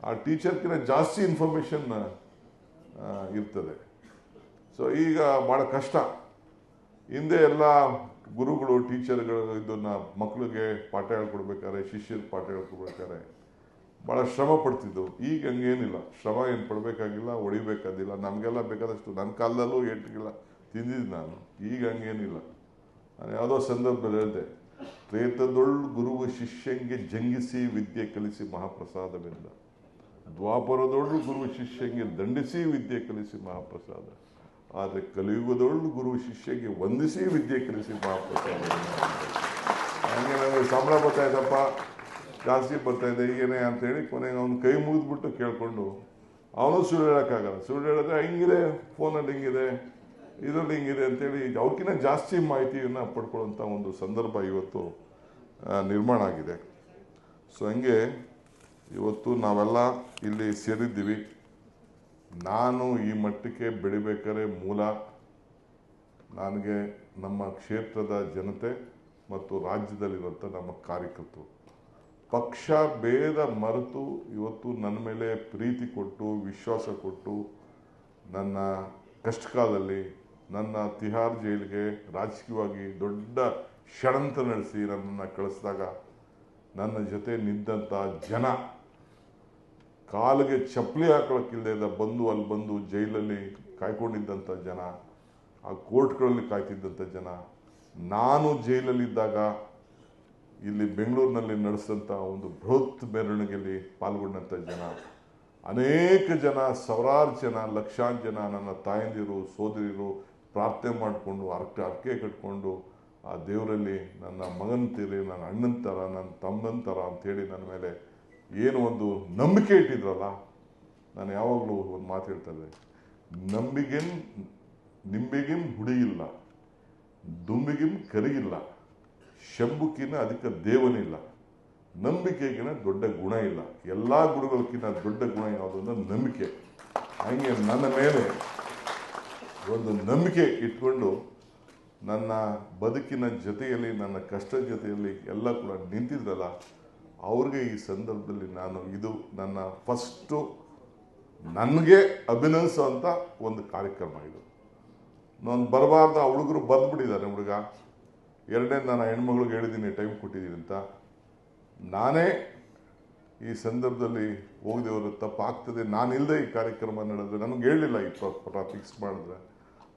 ಆ ಟೀಚರ್ಕಿಂತ ಜಾಸ್ತಿ ಇನ್ಫಾರ್ಮೇಷನ್ ಇರ್ತದೆ. ಸೊ ಈಗ ಭಾಳ ಕಷ್ಟ. ಹಿಂದೆ ಎಲ್ಲ ಗುರುಗಳು ಟೀಚರ್ಗಳು ಇದನ್ನು ಮಕ್ಕಳಿಗೆ ಪಾಠ ಹೇಳ್ಕೊಡ್ಬೇಕಾದ್ರೆ ಶಿಷ್ಯರಿಗೆ ಪಾಠ ಹೇಳ್ಕೊಡ್ಬೇಕಾದ್ರೆ ಭಾಳ ಶ್ರಮ ಪಡ್ತಿದ್ದವು. ಈಗ ಹಂಗೇನಿಲ್ಲ. ಶ್ರಮ ಏನು ಪಡಬೇಕಾಗಿಲ್ಲ, ಹೊಡಿಬೇಕಾದಿಲ್ಲ. ನಮಗೆಲ್ಲ ಬೇಕಾದಷ್ಟು ನನ್ನ ಕಾಲದಲ್ಲೂ ಏಟಿಗೆಲ್ಲ ತಿಂದಿದ್ದು ನಾನು. ಈಗ ಹಂಗೇನಿಲ್ಲ. ನಾನು ಯಾವುದೋ ಸಂದರ್ಭದಲ್ಲಿ ಹೇಳಿದೆ ಪ್ರೇತದೊಳ್ ಗುರುವು ಶಿಷ್ಯಂಗೆ ಜಂಗಿಸಿ ವಿದ್ಯೆ ಕಲಿಸಿ ಮಹಾಪ್ರಸಾದವೆಂದ. ದ್ವಾಪರದೊಳು ಗುರು ಶಿಷ್ಯಂಗೆ ದಂಡಿಸಿ ವಿದ್ಯೆ ಕಲಿಸಿ ಮಹಾಪ್ರಸಾದ. ಆದರೆ ಕಲಿಯುಗದೊಳು ಗುರು ಶಿಷ್ಯಗೆ ವಂದಿಸಿ ವಿದ್ಯೆ ಕಲಿಸಿ ಮಹಾಪ್ರಸಾದ ಹಂಗೆ ನನಗೆ ಸಂಬಳ ಬರ್ತಾ ಇದ್ದಪ್ಪ ಜಾಸ್ತಿ ಬರ್ತಾ ಇದೆ ಈಗೇನೆ ಅಂತೇಳಿ ಕೊನೆಗೆ ಅವ್ನು ಕೈ ಮುಗಿದ್ಬಿಟ್ಟು ಕೇಳಿಕೊಂಡು, ಅವನು ಸುಳ್ಳು ಹೇಳೋಕ್ಕಾಗಲ್ಲ. ಸುಳ್ಳು ಹೇಳಿದ್ರೆ ಹಿಂಗಿದೆ, ಫೋನಲ್ಲಿ ಹಿಂಗಿದೆ. ಇದರಲ್ಲಿ ಹಿಂಗಿದೆ ಅಂತೇಳಿ ಅವ್ರಿಗಿಂತ ಜಾಸ್ತಿ ಮಾಹಿತಿಯನ್ನು ಪಡ್ಕೊಳ್ಳೋಂಥ ಒಂದು ಸಂದರ್ಭ ಇವತ್ತು ನಿರ್ಮಾಣ ಆಗಿದೆ. ಸೊ ಹಂಗೆ, ಇವತ್ತು ನಾವೆಲ್ಲ ಇಲ್ಲಿ ಸೇರಿದ್ದೀವಿ. ನಾನು ಈ ಮಟ್ಟಕ್ಕೆ ಬೆಳಿಬೇಕಾದ್ರೆ ಮೂಲ, ನನಗೆ ನಮ್ಮ ಕ್ಷೇತ್ರದ ಜನತೆ ಮತ್ತು ರಾಜ್ಯದಲ್ಲಿರುವಂಥ ನಮ್ಮ ಕಾರ್ಯಕರ್ತರು. ಪಕ್ಷ ಭೇದ ಮರೆತು ಇವತ್ತು ನನ್ನ ಮೇಲೆ ಪ್ರೀತಿ ಕೊಟ್ಟು, ವಿಶ್ವಾಸ ಕೊಟ್ಟು ನನ್ನ ಕಷ್ಟಕಾಲದಲ್ಲಿ ನನ್ನ ತಿಹಾರ್ ಜೈಲಿಗೆ ರಾಜಕೀಯವಾಗಿ ದೊಡ್ಡ ಷಡಂತ ನಡೆಸಿ ನನ್ನನ್ನು ಕಳಿಸಿದಾಗ ನನ್ನ ಜೊತೆ ನಿಂತ ಜನ ಕಾಲಿಗೆ ಚಪ್ಪಲಿ ಹಾಕೊಳ್ಳೋಕ್ಕಿಲ್ಲದೆ ಬಂದು ಅಲ್ಲಿ ಬಂದು ಜೈಲಲ್ಲಿ ಕಾಯ್ಕೊಂಡಿದ್ದಂಥ ಜನ, ಆ ಕೋರ್ಟ್ಗಳಲ್ಲಿ ಕಾಯ್ತಿದ್ದಂಥ ಜನ, ನಾನು ಜೈಲಲ್ಲಿದ್ದಾಗ ಇಲ್ಲಿ ಬೆಂಗಳೂರಿನಲ್ಲಿ ನಡೆಸಿದಂಥ ಒಂದು ಬೃಹತ್ ಮೆರವಣಿಗೆಯಲ್ಲಿ ಪಾಲ್ಗೊಂಡಂಥ ಜನ. ಅನೇಕ ಜನ, ಸಾವಿರಾರು ಜನ, ಲಕ್ಷಾಂತರ ಜನ ನನ್ನ ತಾಯಂದಿರು ಸೋದರಿರು ಪ್ರಾರ್ಥನೆ ಮಾಡಿಕೊಂಡು ಅರ್ಕೆ ಅರ್ಕೆ ಕಟ್ಕೊಂಡು ಆ ದೇವರಲ್ಲಿ ನನ್ನ ಮಗನ ತೀರಿ ನನ್ನ ಅಣ್ಣನ ಥರ ನನ್ನ ತಮ್ಮನ ಥರ ಅಂಥೇಳಿ ನನ್ನ ಮೇಲೆ ಏನು ಒಂದು ನಂಬಿಕೆ ಇಟ್ಟಿದ್ರಲ್ಲ, ನಾನು ಯಾವಾಗಲೂ ಒಂದು ಮಾತು ಹೇಳ್ತದೆ ನಂಬಿಗೆನ್ ನಿಂಬೆಗಿಂ ಹುಡಿಯಿಲ್ಲ ದುಂಬಿಗಿಂ ಕರಿಗಿಲ್ಲ ಶಂಭುಕಿನ ಅದಕ್ಕೆ ದೇವನಿಲ್ಲ ನಂಬಿಕೆಗಿನ ದೊಡ್ಡ ಗುಣ ಇಲ್ಲ. ಎಲ್ಲ ಗುಣಗಳಕ್ಕಿಂತ ದೊಡ್ಡ ಗುಣ ಯಾವುದು ಅಂದ್ರೆ ನಂಬಿಕೆ. ಹಾಗೆ ನನ್ನ ಮೇಲೆ ಒಂದು ನಂಬಿಕೆ ಇಟ್ಕೊಂಡು ನನ್ನ ಬದುಕಿನ ಜೊತೆಯಲ್ಲಿ, ನನ್ನ ಕಷ್ಟದ ಜೊತೆಯಲ್ಲಿ ಎಲ್ಲ ಕೂಡ ನಿಂತಿದ್ರಲ್ಲ, ಅವ್ರಿಗೆ ಈ ಸಂದರ್ಭದಲ್ಲಿ ನಾನು ಇದು ನನ್ನ ಫಸ್ಟು ನನಗೆ ಅಭಿನಯಿಸುವಂಥ ಒಂದು ಕಾರ್ಯಕ್ರಮ ಇದು. ನಾನು ಬರಬಾರ್ದು ಆ ಹುಡುಗರು ಬಂದುಬಿಟ್ಟಿದ್ದಾರೆ ಹುಡುಗ. ಎರಡನೇ ನಾನು ಆ ಹೆಣ್ಮಗಳಿಗೆ ಹೇಳಿದ್ದೀನಿ ಟೈಮ್ ಕೊಟ್ಟಿದ್ದೀನಿ ಅಂತ. ನಾನೇ ಈ ಸಂದರ್ಭದಲ್ಲಿ ಹೋಗದೇವರು ತಪ್ಪಾಗ್ತದೆ. ನಾನಿಲ್ಲದೆ ಈ ಕಾರ್ಯಕ್ರಮ ನಡೆದ್ರೆ, ನನಗೆ ಹೇಳಲಿಲ್ಲ ಈ ಫಿಕ್ಸ್ ಮಾಡಿದ್ರೆ.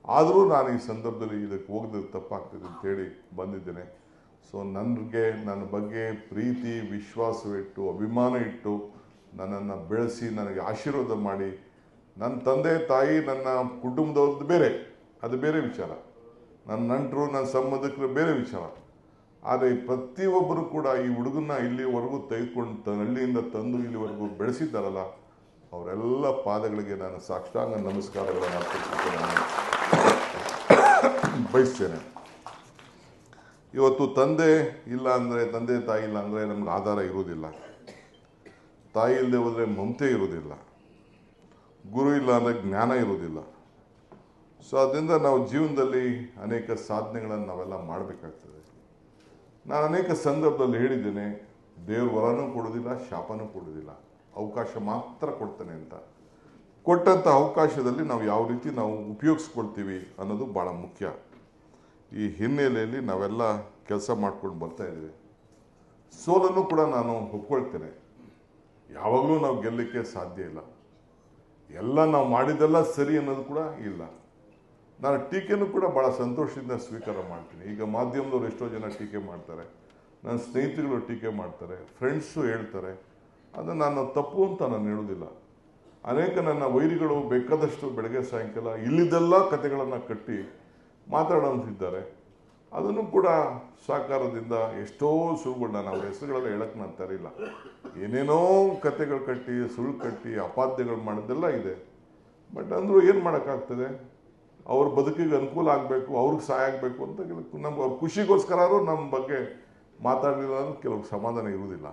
ಆದರೂ ನಾನು ಈ ಸಂದರ್ಭದಲ್ಲಿ ಇದಕ್ಕೆ ಹೋಗದೆ ತಪ್ಪಾಗ್ತದೆ ಅಂತೇಳಿ ಬಂದಿದ್ದೇನೆ. ಸೊ ನನಗೆ, ನನ್ನ ಬಗ್ಗೆ ಪ್ರೀತಿ ವಿಶ್ವಾಸವಿಟ್ಟು ಅಭಿಮಾನ ಇಟ್ಟು ನನ್ನನ್ನು ಬೆಳೆಸಿ, ನನಗೆ ಆಶೀರ್ವಾದ ಮಾಡಿ, ನನ್ನ ತಂದೆ, ತಾಯಿ, ನನ್ನ ಕುಟುಂಬದವ್ರದ್ದು ಬೇರೆ. ಅದು ಬೇರೆ ವಿಚಾರ. ನನ್ನ ನಂಟರು, ನನ್ನ ಸಂಬಂಧಿಕರು ಬೇರೆ ವಿಚಾರ. ಆದರೆ ಪ್ರತಿಯೊಬ್ಬರು ಕೂಡ ಈ ಹುಡುಗನ ಇಲ್ಲಿವರೆಗೂ ತೆಗೆದುಕೊಂಡು ತ, ಹಳ್ಳಿಯಿಂದ ತಂದು ಇಲ್ಲಿವರೆಗೂ ಬೆಳೆಸಿದ್ದಾರಲ್ಲ, ಅವರೆಲ್ಲ ಪಾದಗಳಿಗೆ ನಾನು ಸಾಕ್ಷಾಂಗ ನಮಸ್ಕಾರಗಳನ್ನು ಅರ್ಪಿಸಲಿಕ್ಕೆ ನಾನು ಬಯಸ್ತೇನೆ ಇವತ್ತು ತಂದೆ ಇಲ್ಲ ಅಂದರೆ ತಂದೆ ತಾಯಿ ಇಲ್ಲ ಅಂದರೆ ನಮ್ಗೆ ಆಧಾರ ಇರುವುದಿಲ್ಲ. ತಾಯಿ ಇಲ್ಲದೆ ಹೋದರೆ ಮಮತೆ ಇರುವುದಿಲ್ಲ. ಗುರು ಇಲ್ಲ ಅಂದರೆ ಜ್ಞಾನ ಇರುವುದಿಲ್ಲ. ಸೊ ಅದರಿಂದ ನಾವು ಜೀವನದಲ್ಲಿ ಅನೇಕ ಸಾಧನೆಗಳನ್ನು ನಾವೆಲ್ಲ ಮಾಡಬೇಕಾಗ್ತದೆ. ನಾನು ಅನೇಕ ಸಂದರ್ಭದಲ್ಲಿ ಹೇಳಿದ್ದೇನೆ, ದೇವ್ರ ವರನೂ ಕೊಡೋದಿಲ್ಲ ಶಾಪನೂ ಕೊಡೋದಿಲ್ಲ ಅವಕಾಶ ಮಾತ್ರ ಕೊಡ್ತೇನೆ ಅಂತ. ಕೊಟ್ಟಂಥ ಅವಕಾಶದಲ್ಲಿ ನಾವು ಯಾವ ರೀತಿ ನಾವು ಉಪಯೋಗಿಸ್ಕೊಳ್ತೀವಿ ಅನ್ನೋದು ಭಾಳ ಮುಖ್ಯ. ಈ ಹಿನ್ನೆಲೆಯಲ್ಲಿ ನಾವೆಲ್ಲ ಕೆಲಸ ಮಾಡ್ಕೊಂಡು ಬರ್ತಾ ಇದ್ದೀವಿ. ಸೋಲನ್ನು ಕೂಡ ನಾನು ಒಪ್ಕೊಳ್ತೇನೆ. ಯಾವಾಗಲೂ ನಾವು ಗೆಲ್ಲಕ್ಕೆ ಸಾಧ್ಯ ಇಲ್ಲ. ಎಲ್ಲ ನಾವು ಮಾಡಿದ್ದೆಲ್ಲ ಸರಿ ಅನ್ನೋದು ಕೂಡ ಇಲ್ಲ. ನಾನು ಟೀಕೆನೂ ಕೂಡ ಭಾಳ ಸಂತೋಷದಿಂದ ಸ್ವೀಕಾರ ಮಾಡ್ತೀನಿ. ಈಗ ಮಾಧ್ಯಮದವ್ರು ಎಷ್ಟೋ ಜನ ಟೀಕೆ ಮಾಡ್ತಾರೆ. ನನ್ನ ಸ್ನೇಹಿತರುಗಳು ಟೀಕೆ ಮಾಡ್ತಾರೆ. ಫ್ರೆಂಡ್ಸು ಹೇಳ್ತಾರೆ. ಅದು ನಾನು ತಪ್ಪು ಅಂತ ನಾನು ಹೇಳೋದಿಲ್ಲ ಅನೇಕ ನನ್ನ ವೈರಿಗಳು ಬೇಕಾದಷ್ಟು ಬೆಳಗ್ಗೆ ಸಾಯಂಕಾಲ ಇಲ್ಲಿದೆಲ್ಲ ಕತೆಗಳನ್ನು ಕಟ್ಟಿ ಮಾತಾಡೋಂತಿದ್ದಾರೆ. ಅದನ್ನು ಕೂಡ ಸಹಕಾರದಿಂದ ಎಷ್ಟೋ ಸುಳ್ಳುಗಳನ್ನ ನಾವು ಹೆಸರುಗಳೆಲ್ಲ ಹೇಳಕ್ಕೆ ನಾನು ತರಿಲ್ಲ. ಏನೇನೋ ಕತೆಗಳು ಕಟ್ಟಿ, ಸುಳ್ಳು ಕಟ್ಟಿ, ಅಪಾದ್ಯಗಳು ಮಾಡೋದೆಲ್ಲ ಇದೆ. ಬಟ್ ಅಂದರೂ ಏನು ಮಾಡೋಕ್ಕಾಗ್ತದೆ? ಅವ್ರ ಬದುಕಿಗೆ ಅನುಕೂಲ ಆಗಬೇಕು, ಅವ್ರಿಗೆ ಸಹಾಯ ಆಗಬೇಕು ಅಂತ ಕೆಲವು ನಮ್ಗೆ ಅವ್ರ ಅವರು ನಮ್ಮ ಬಗ್ಗೆ ಮಾತಾಡಲಿಲ್ಲ ಅಂದ್ರೆ ಕೆಲವು ಸಮಾಧಾನ ಇರುವುದಿಲ್ಲ.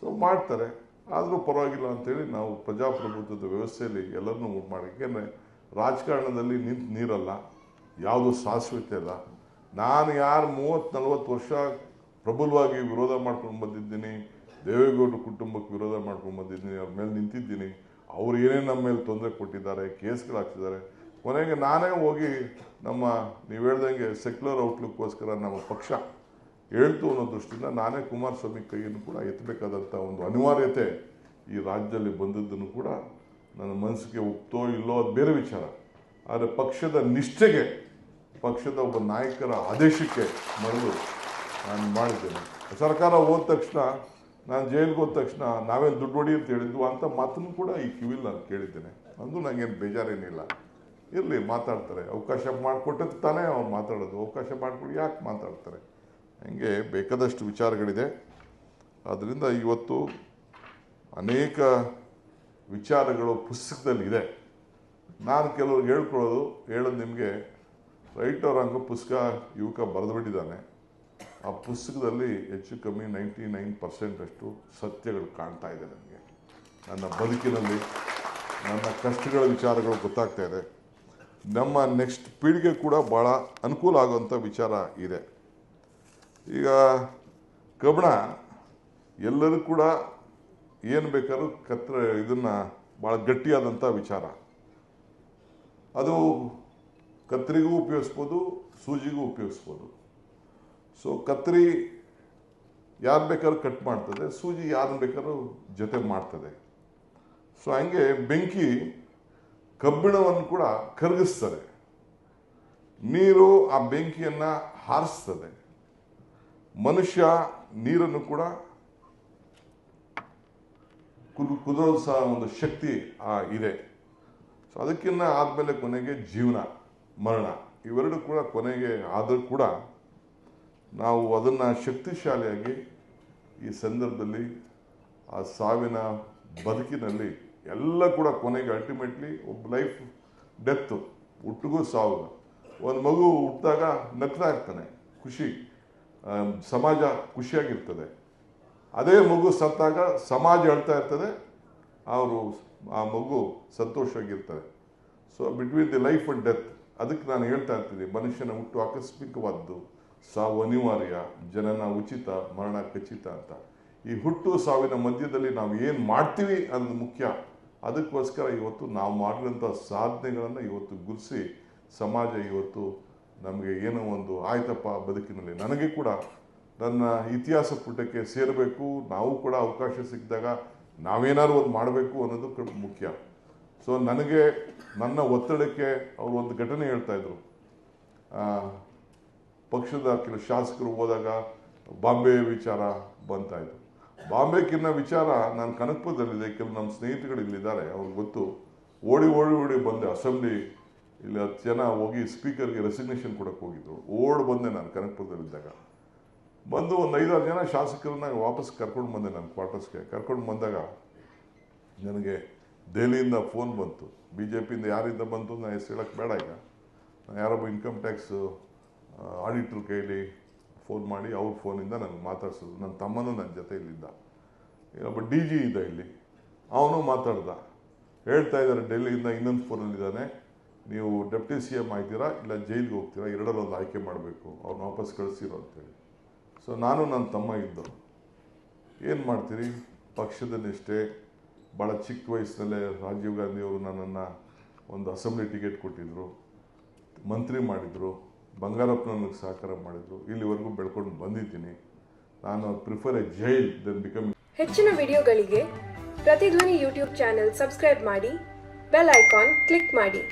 ಸೊ ಮಾಡ್ತಾರೆ. ಆದರೂ ಪರವಾಗಿಲ್ಲ ಅಂತೇಳಿ ನಾವು ಪ್ರಜಾಪ್ರಭುತ್ವದ ವ್ಯವಸ್ಥೆಯಲ್ಲಿ ಎಲ್ಲರನ್ನೂ ಮಾಡಿ ಏಕೆಂದರೆ ರಾಜಕಾರಣದಲ್ಲಿ ನಿಂತು ನೀರಲ್ಲ. ಯಾವುದು ಶಾಶ್ವತ ಇಲ್ಲ ನಾನು ಯಾರು ಮೂವತ್ತು ನಲ್ವತ್ತು ವರ್ಷ ಪ್ರಬಲವಾಗಿ ವಿರೋಧ ಮಾಡ್ಕೊಂಡು ಬಂದಿದ್ದೀನಿ ದೇವೇಗೌಡರ ಕುಟುಂಬಕ್ಕೆ ವಿರೋಧ ಮಾಡ್ಕೊಂಡು ಬಂದಿದ್ದೀನಿ, ಅವ್ರ ಮೇಲೆ ನಿಂತಿದ್ದೀನಿ, ಅವ್ರು ಏನೇನು ನಮ್ಮ ಮೇಲೆ ತೊಂದರೆ ಕೊಟ್ಟಿದ್ದಾರೆ, ಕೇಸ್ಗಳು ಹಾಕ್ತಿದ್ದಾರೆ ಕೊನೆಗೆ ನಾನೇ ಹೋಗಿ ನಮ್ಮ ನೀವು ಹೇಳ್ದಂಗೆ ಸೆಕ್ಯುಲರ್ ಔಟ್ಲುಕ್ಕೋಸ್ಕರ ನಮ್ಮ ಪಕ್ಷ ಹೇಳ್ತು ಅನ್ನೋ ದೃಷ್ಟಿಯಿಂದ ನಾನೇ ಕುಮಾರಸ್ವಾಮಿ ಕೈಯನ್ನು ಕೂಡ ಎತ್ತಬೇಕಾದಂಥ ಒಂದು ಅನಿವಾರ್ಯತೆ ಈ ರಾಜ್ಯದಲ್ಲಿ ಬಂದದ್ದನ್ನು ಕೂಡ ನನ್ನ ಮನಸ್ಸಿಗೆ ಒಪ್ತೋ ಇಲ್ಲೋ ಅದು ಬೇರೆ ವಿಚಾರ. ಆದರೆ ಪಕ್ಷದ ನಿಷ್ಠೆಗೆ ಪಕ್ಷದ ಒಬ್ಬ ನಾಯಕರ ಆದೇಶಕ್ಕೆ ಮರೆದು ನಾನು ಮಾಡಿದ್ದೇನೆ. ಸರ್ಕಾರ ಹೋದ ತಕ್ಷಣ, ನಾನು ಜೈಲಿಗೆ ಹೋದ ತಕ್ಷಣ ನಾವೇನು ದುಡ್ಡು ಹೊಡಿ ಅಂತ ಹೇಳಿದ್ವು ಅಂತ ಮಾತನ್ನು ಕೂಡ ಈ ಕಿವಿಲ್ಲ ನಾನು ಕೇಳಿದ್ದೇನೆ. ಅಂದು ನನಗೇನು ಬೇಜಾರೇನಿಲ್ಲ. ಇರಲಿ, ಮಾತಾಡ್ತಾರೆ. ಅವಕಾಶ ಮಾಡಿಕೊಟ್ಟದ್ದು ತಾನೇ ಅವ್ರು ಮಾತಾಡೋದು. ಅವಕಾಶ ಮಾಡಿಕೊಡಿ, ಯಾಕೆ ಮಾತಾಡ್ತಾರೆ? ಹಂಗೆ ಬೇಕಾದಷ್ಟು ವಿಚಾರಗಳಿದೆ. ಆದ್ದರಿಂದ ಇವತ್ತು ಅನೇಕ ವಿಚಾರಗಳು ಪುಸ್ತಕದಲ್ಲಿ ಇದೆ ನಾನು ಕೆಲವ್ರಿಗೆ ಹೇಳ್ಕೊಳ್ಳೋದು, ಹೇಳೋದು ನಿಮಗೆ ರೈಟ್ ಅವ್ರ ಪುಸ್ತಕ ಯುವಕ ಬರೆದುಬಿಟ್ಟಿದ್ದಾನೆ. ಆ ಪುಸ್ತಕದಲ್ಲಿ ಹೆಚ್ಚು ಕಮ್ಮಿ ನೈಂಟಿ ನೈನ್ ಪರ್ಸೆಂಟ್ ಅಷ್ಟು ಸತ್ಯಗಳು ಕಾಣ್ತಾ ಇದೆ ನನಗೆ. ನನ್ನ ಬದುಕಿನಲ್ಲಿ, ನನ್ನ ಕಷ್ಟಗಳ ವಿಚಾರಗಳು ಗೊತ್ತಾಗ್ತಾ ಇದೆ. ನಮ್ಮ ನೆಕ್ಸ್ಟ್ ಪೀಳಿಗೆ ಕೂಡ ಭಾಳ ಅನುಕೂಲ ಆಗುವಂಥ ವಿಚಾರ ಇದೆ. ಈಗ ಕಬಣ ಎಲ್ಲರೂ ಕೂಡ ಏನು ಬೇಕಾದ್ರೂ ಕತ್ರ ಇದನ್ನು ಭಾಳ ಗಟ್ಟಿಯಾದಂಥ ವಿಚಾರ. ಅದು ಕತ್ರಿಗೂ ಉಪಯೋಗಿಸ್ಬೋದು, ಸೂಜಿಗೂ ಉಪಯೋಗಿಸ್ಬೋದು. ಸೊ ಕತ್ರಿ ಯಾರು ಬೇಕಾದ್ರೂ ಕಟ್ ಮಾಡ್ತದೆ, ಸೂಜಿ ಯಾರನ್ನ ಬೇಕಾದ್ರೂ ಜೊತೆ ಮಾಡ್ತದೆ. ಸೊ ಹಂಗೆ ಬೆಂಕಿ ಕಬ್ಬಿಣವನ್ನು ಕೂಡ ಕರಗಿಸ್ತದೆ. ನೀರು ಆ ಬೆಂಕಿಯನ್ನು ಹಾರಿಸ್ತದೆ. ಮನುಷ್ಯ ನೀರನ್ನು ಕೂಡ ಕುದು, ಕುದುರೋದು ಸಹ ಒಂದು ಶಕ್ತಿ ಇದೆ. ಸೊ ಅದಕ್ಕಿಂತ ಆದಮೇಲೆ ಕೊನೆಗೆ ಜೀವನ. ಮರಣ. ಇವೆರಡು ಕೂಡ ಕೊನೆಗೆ ಆದರೂ ಕೂಡ ನಾವು ಅದನ್ನು ಶಕ್ತಿಶಾಲಿಯಾಗಿ ಈ ಸಂದರ್ಭದಲ್ಲಿ ಆ ಸಾವಿನ ಬದುಕಿನಲ್ಲಿ ಎಲ್ಲ ಕೂಡ ಕೊನೆಗೆ ಅಲ್ಟಿಮೇಟ್ಲಿ ಒಬ್ಬ ಲೈಫ್ ಡೆತ್ತು ಹುಟ್ಟಿಗೂ ಸಾವು. ಒಂದು ಮಗು ಹುಟ್ಟಿದಾಗ ನಗ್ತಾ ಇರ್ತಾನೆ, ಖುಷಿ. ಸಮಾಜ ಖುಷಿಯಾಗಿರ್ತದೆ. ಅದೇ ಮಗು ಸತ್ತಾಗ ಸಮಾಜ ಹೇಳ್ತಾ ಇರ್ತದೆ, ಅವರು ಆ ಮಗು ಸಂತೋಷವಾಗಿರ್ತಾರೆ. So between the life and death ಅದಕ್ಕೆ ನಾನು ಹೇಳ್ತಾ ಇರ್ತೀನಿ, ಮನುಷ್ಯನ ಹುಟ್ಟು ಆಕಸ್ಮಿಕವಾದ್ದು ಸಾವು ಅನಿವಾರ್ಯ, ಜನನ ಉಚಿತ ಮರಣ ಖಚಿತ ಅಂತ. ಈ ಹುಟ್ಟು ಸಾವಿನ ಮಧ್ಯದಲ್ಲಿ ನಾವು ಏನು ಮಾಡ್ತೀವಿ ಅನ್ನೋದು ಮುಖ್ಯ. ಅದಕ್ಕೋಸ್ಕರ ಇವತ್ತು ನಾವು ಮಾಡಿದಂಥ ಸಾಧನೆಗಳನ್ನು ಇವತ್ತು ಗುರುಸಿ, ಸಮಾಜ ಇವತ್ತು ನಮಗೆ ಏನೋ ಒಂದು ಆಯ್ತಪ್ಪ ಬದುಕಿನಲ್ಲಿ. ನನಗೆ ಕೂಡ ನನ್ನ ಇತಿಹಾಸ ಪುಟಕ್ಕೆ ಸೇರಬೇಕು, ನಾವು ಕೂಡ ಅವಕಾಶ ಸಿಕ್ಕಿದಾಗ ನಾವೇನಾದ್ರು ಒಂದು ಮಾಡಬೇಕು ಅನ್ನೋದು ಮುಖ್ಯ. ಸೊ ನನಗೆ, ನನ್ನ ಒತ್ತಡಕ್ಕೆ ಅವರು ಒಂದು ಘಟನೆ ಹೇಳ್ತಾ ಇದ್ರು. ಪಕ್ಷದ ಕೆಲವು ಶಾಸಕರು ಹೋದಾಗ ಬಾಂಬೆ ವಿಚಾರ ಬಂತಾಯಿತು ಬಾಂಬೆಕಿನ್ನ ವಿಚಾರ ನಾನು ಕನಕಪುರದಲ್ಲಿದೆ ಕೆಲವು ನಮ್ಮ ಸ್ನೇಹಿತರುಗಳು ಇಲ್ಲಿದ್ದಾರೆ, ಅವ್ರಿಗೆ ಗೊತ್ತು. ಓಡಿ ಓಡಿ ಓಡಿ ಬಂದೆ, ಅಸೆಂಬ್ಲಿ ಇಲ್ಲಿ ಹತ್ತು ಜನ ಹೋಗಿ ಸ್ಪೀಕರ್ಗೆ ರೆಸಿಗ್ನೇಷನ್ ಕೊಡಕ್ಕೆ ಹೋಗಿದ್ರು. ಓಡ್ ಬಂದೆ ನಾನು ಕನಕಪುರದಲ್ಲಿದ್ದಾಗ. ಬಂದು ಒಂದು ಐದಾರು ಜನ ಶಾಸಕರನ್ನ ವಾಪಸ್ ಕರ್ಕೊಂಡು ಬಂದೆ ನಾನು ಕ್ವಾರ್ಟರ್ಸ್ಗೆ ಕರ್ಕೊಂಡು ಬಂದಾಗ ನನಗೆ ದೆಹಲಿಯಿಂದ ಫೋನ್ ಬಂತು. ಬಿ ಜೆ ಪಿಯಿಂದ ಯಾರಿಂದ ಬಂತು ನಾನು ಹೆಸರು ಹೇಳಕ್ಕೆ ಬೇಡ ಈಗ. ನಾನು ಯಾರೊಬ್ಬ ಇನ್ಕಮ್ ಟ್ಯಾಕ್ಸ್ ಆಡಿಟ್ರ್ ಕೈಲಿ ಫೋನ್ ಮಾಡಿ ಅವ್ರ ಫೋನಿಂದ ನನಗೆ ಮಾತಾಡ್ಸೋದು ನನ್ನ ತಮ್ಮನೂ ನನ್ನ ಜೊತೆ ಜೊತೆಯಲ್ಲಿದ್ದ ಒಬ್ಬ ಡಿ ಜಿ ಇದ್ದ ಇಲ್ಲಿ. ಅವನು ಮಾತಾಡ್ದ. ಹೇಳ್ತಾ ಇದ್ದಾರೆ ಡೆಲ್ಲಿಯಿಂದ ಇನ್ನೊಂದು ಫೋನಲ್ಲಿದ್ದಾನೆ ನೀವು ಡೆಪ್ಟಿ ಸಿ ಎಂ ಆಗ್ತೀರಾ ಇಲ್ಲ ಜೈಲಿಗೆ ಹೋಗ್ತೀರಾ? ಎರಡರಲ್ಲಿ ಒಂದು ಆಯ್ಕೆ ಮಾಡಬೇಕು. ಅವ್ರನ್ನ ವಾಪಸ್ ಕಳಿಸಿರೋ ಅಂತೇಳಿ. ಸೊ ನಾನು ನನ್ನ ತಮ್ಮ ಇದ್ದು ಏನು ಮಾಡ್ತೀರಿ? ಪಕ್ಷದ ನಿಷ್ಠೆ ಭಾಳ ಚಿಕ್ಕ ವಯಸ್ಸಿನಲ್ಲೇ ರಾಜೀವ್ ಗಾಂಧಿಯವರು ನನ್ನನ್ನು ಒಂದು ಅಸೆಂಬ್ಲಿ ಟಿಕೆಟ್ ಕೊಟ್ಟಿದ್ದರು ಮಂತ್ರಿ ಮಾಡಿದರು ಬಂಗಾರಪ್ಪ ನನಗೆ ಸಹಕಾರ ಮಾಡಿದರು. ಇಲ್ಲಿವರೆಗೂ ಬೆಳ್ಕೊಂಡು ಬಂದಿದ್ದೀನಿ. ನಾನು prefer a jail then become ಹೆಚ್ಚಿನ ವಿಡಿಯೋಗಳಿಗೆ ಪ್ರತಿಧ್ವನಿ ಯೂಟ್ಯೂಬ್ ಚಾನೆಲ್ ಸಬ್ಸ್ಕ್ರೈಬ್ ಮಾಡಿ, ಬೆಲ್ ಐಕಾನ್ ಕ್ಲಿಕ್ ಮಾಡಿ.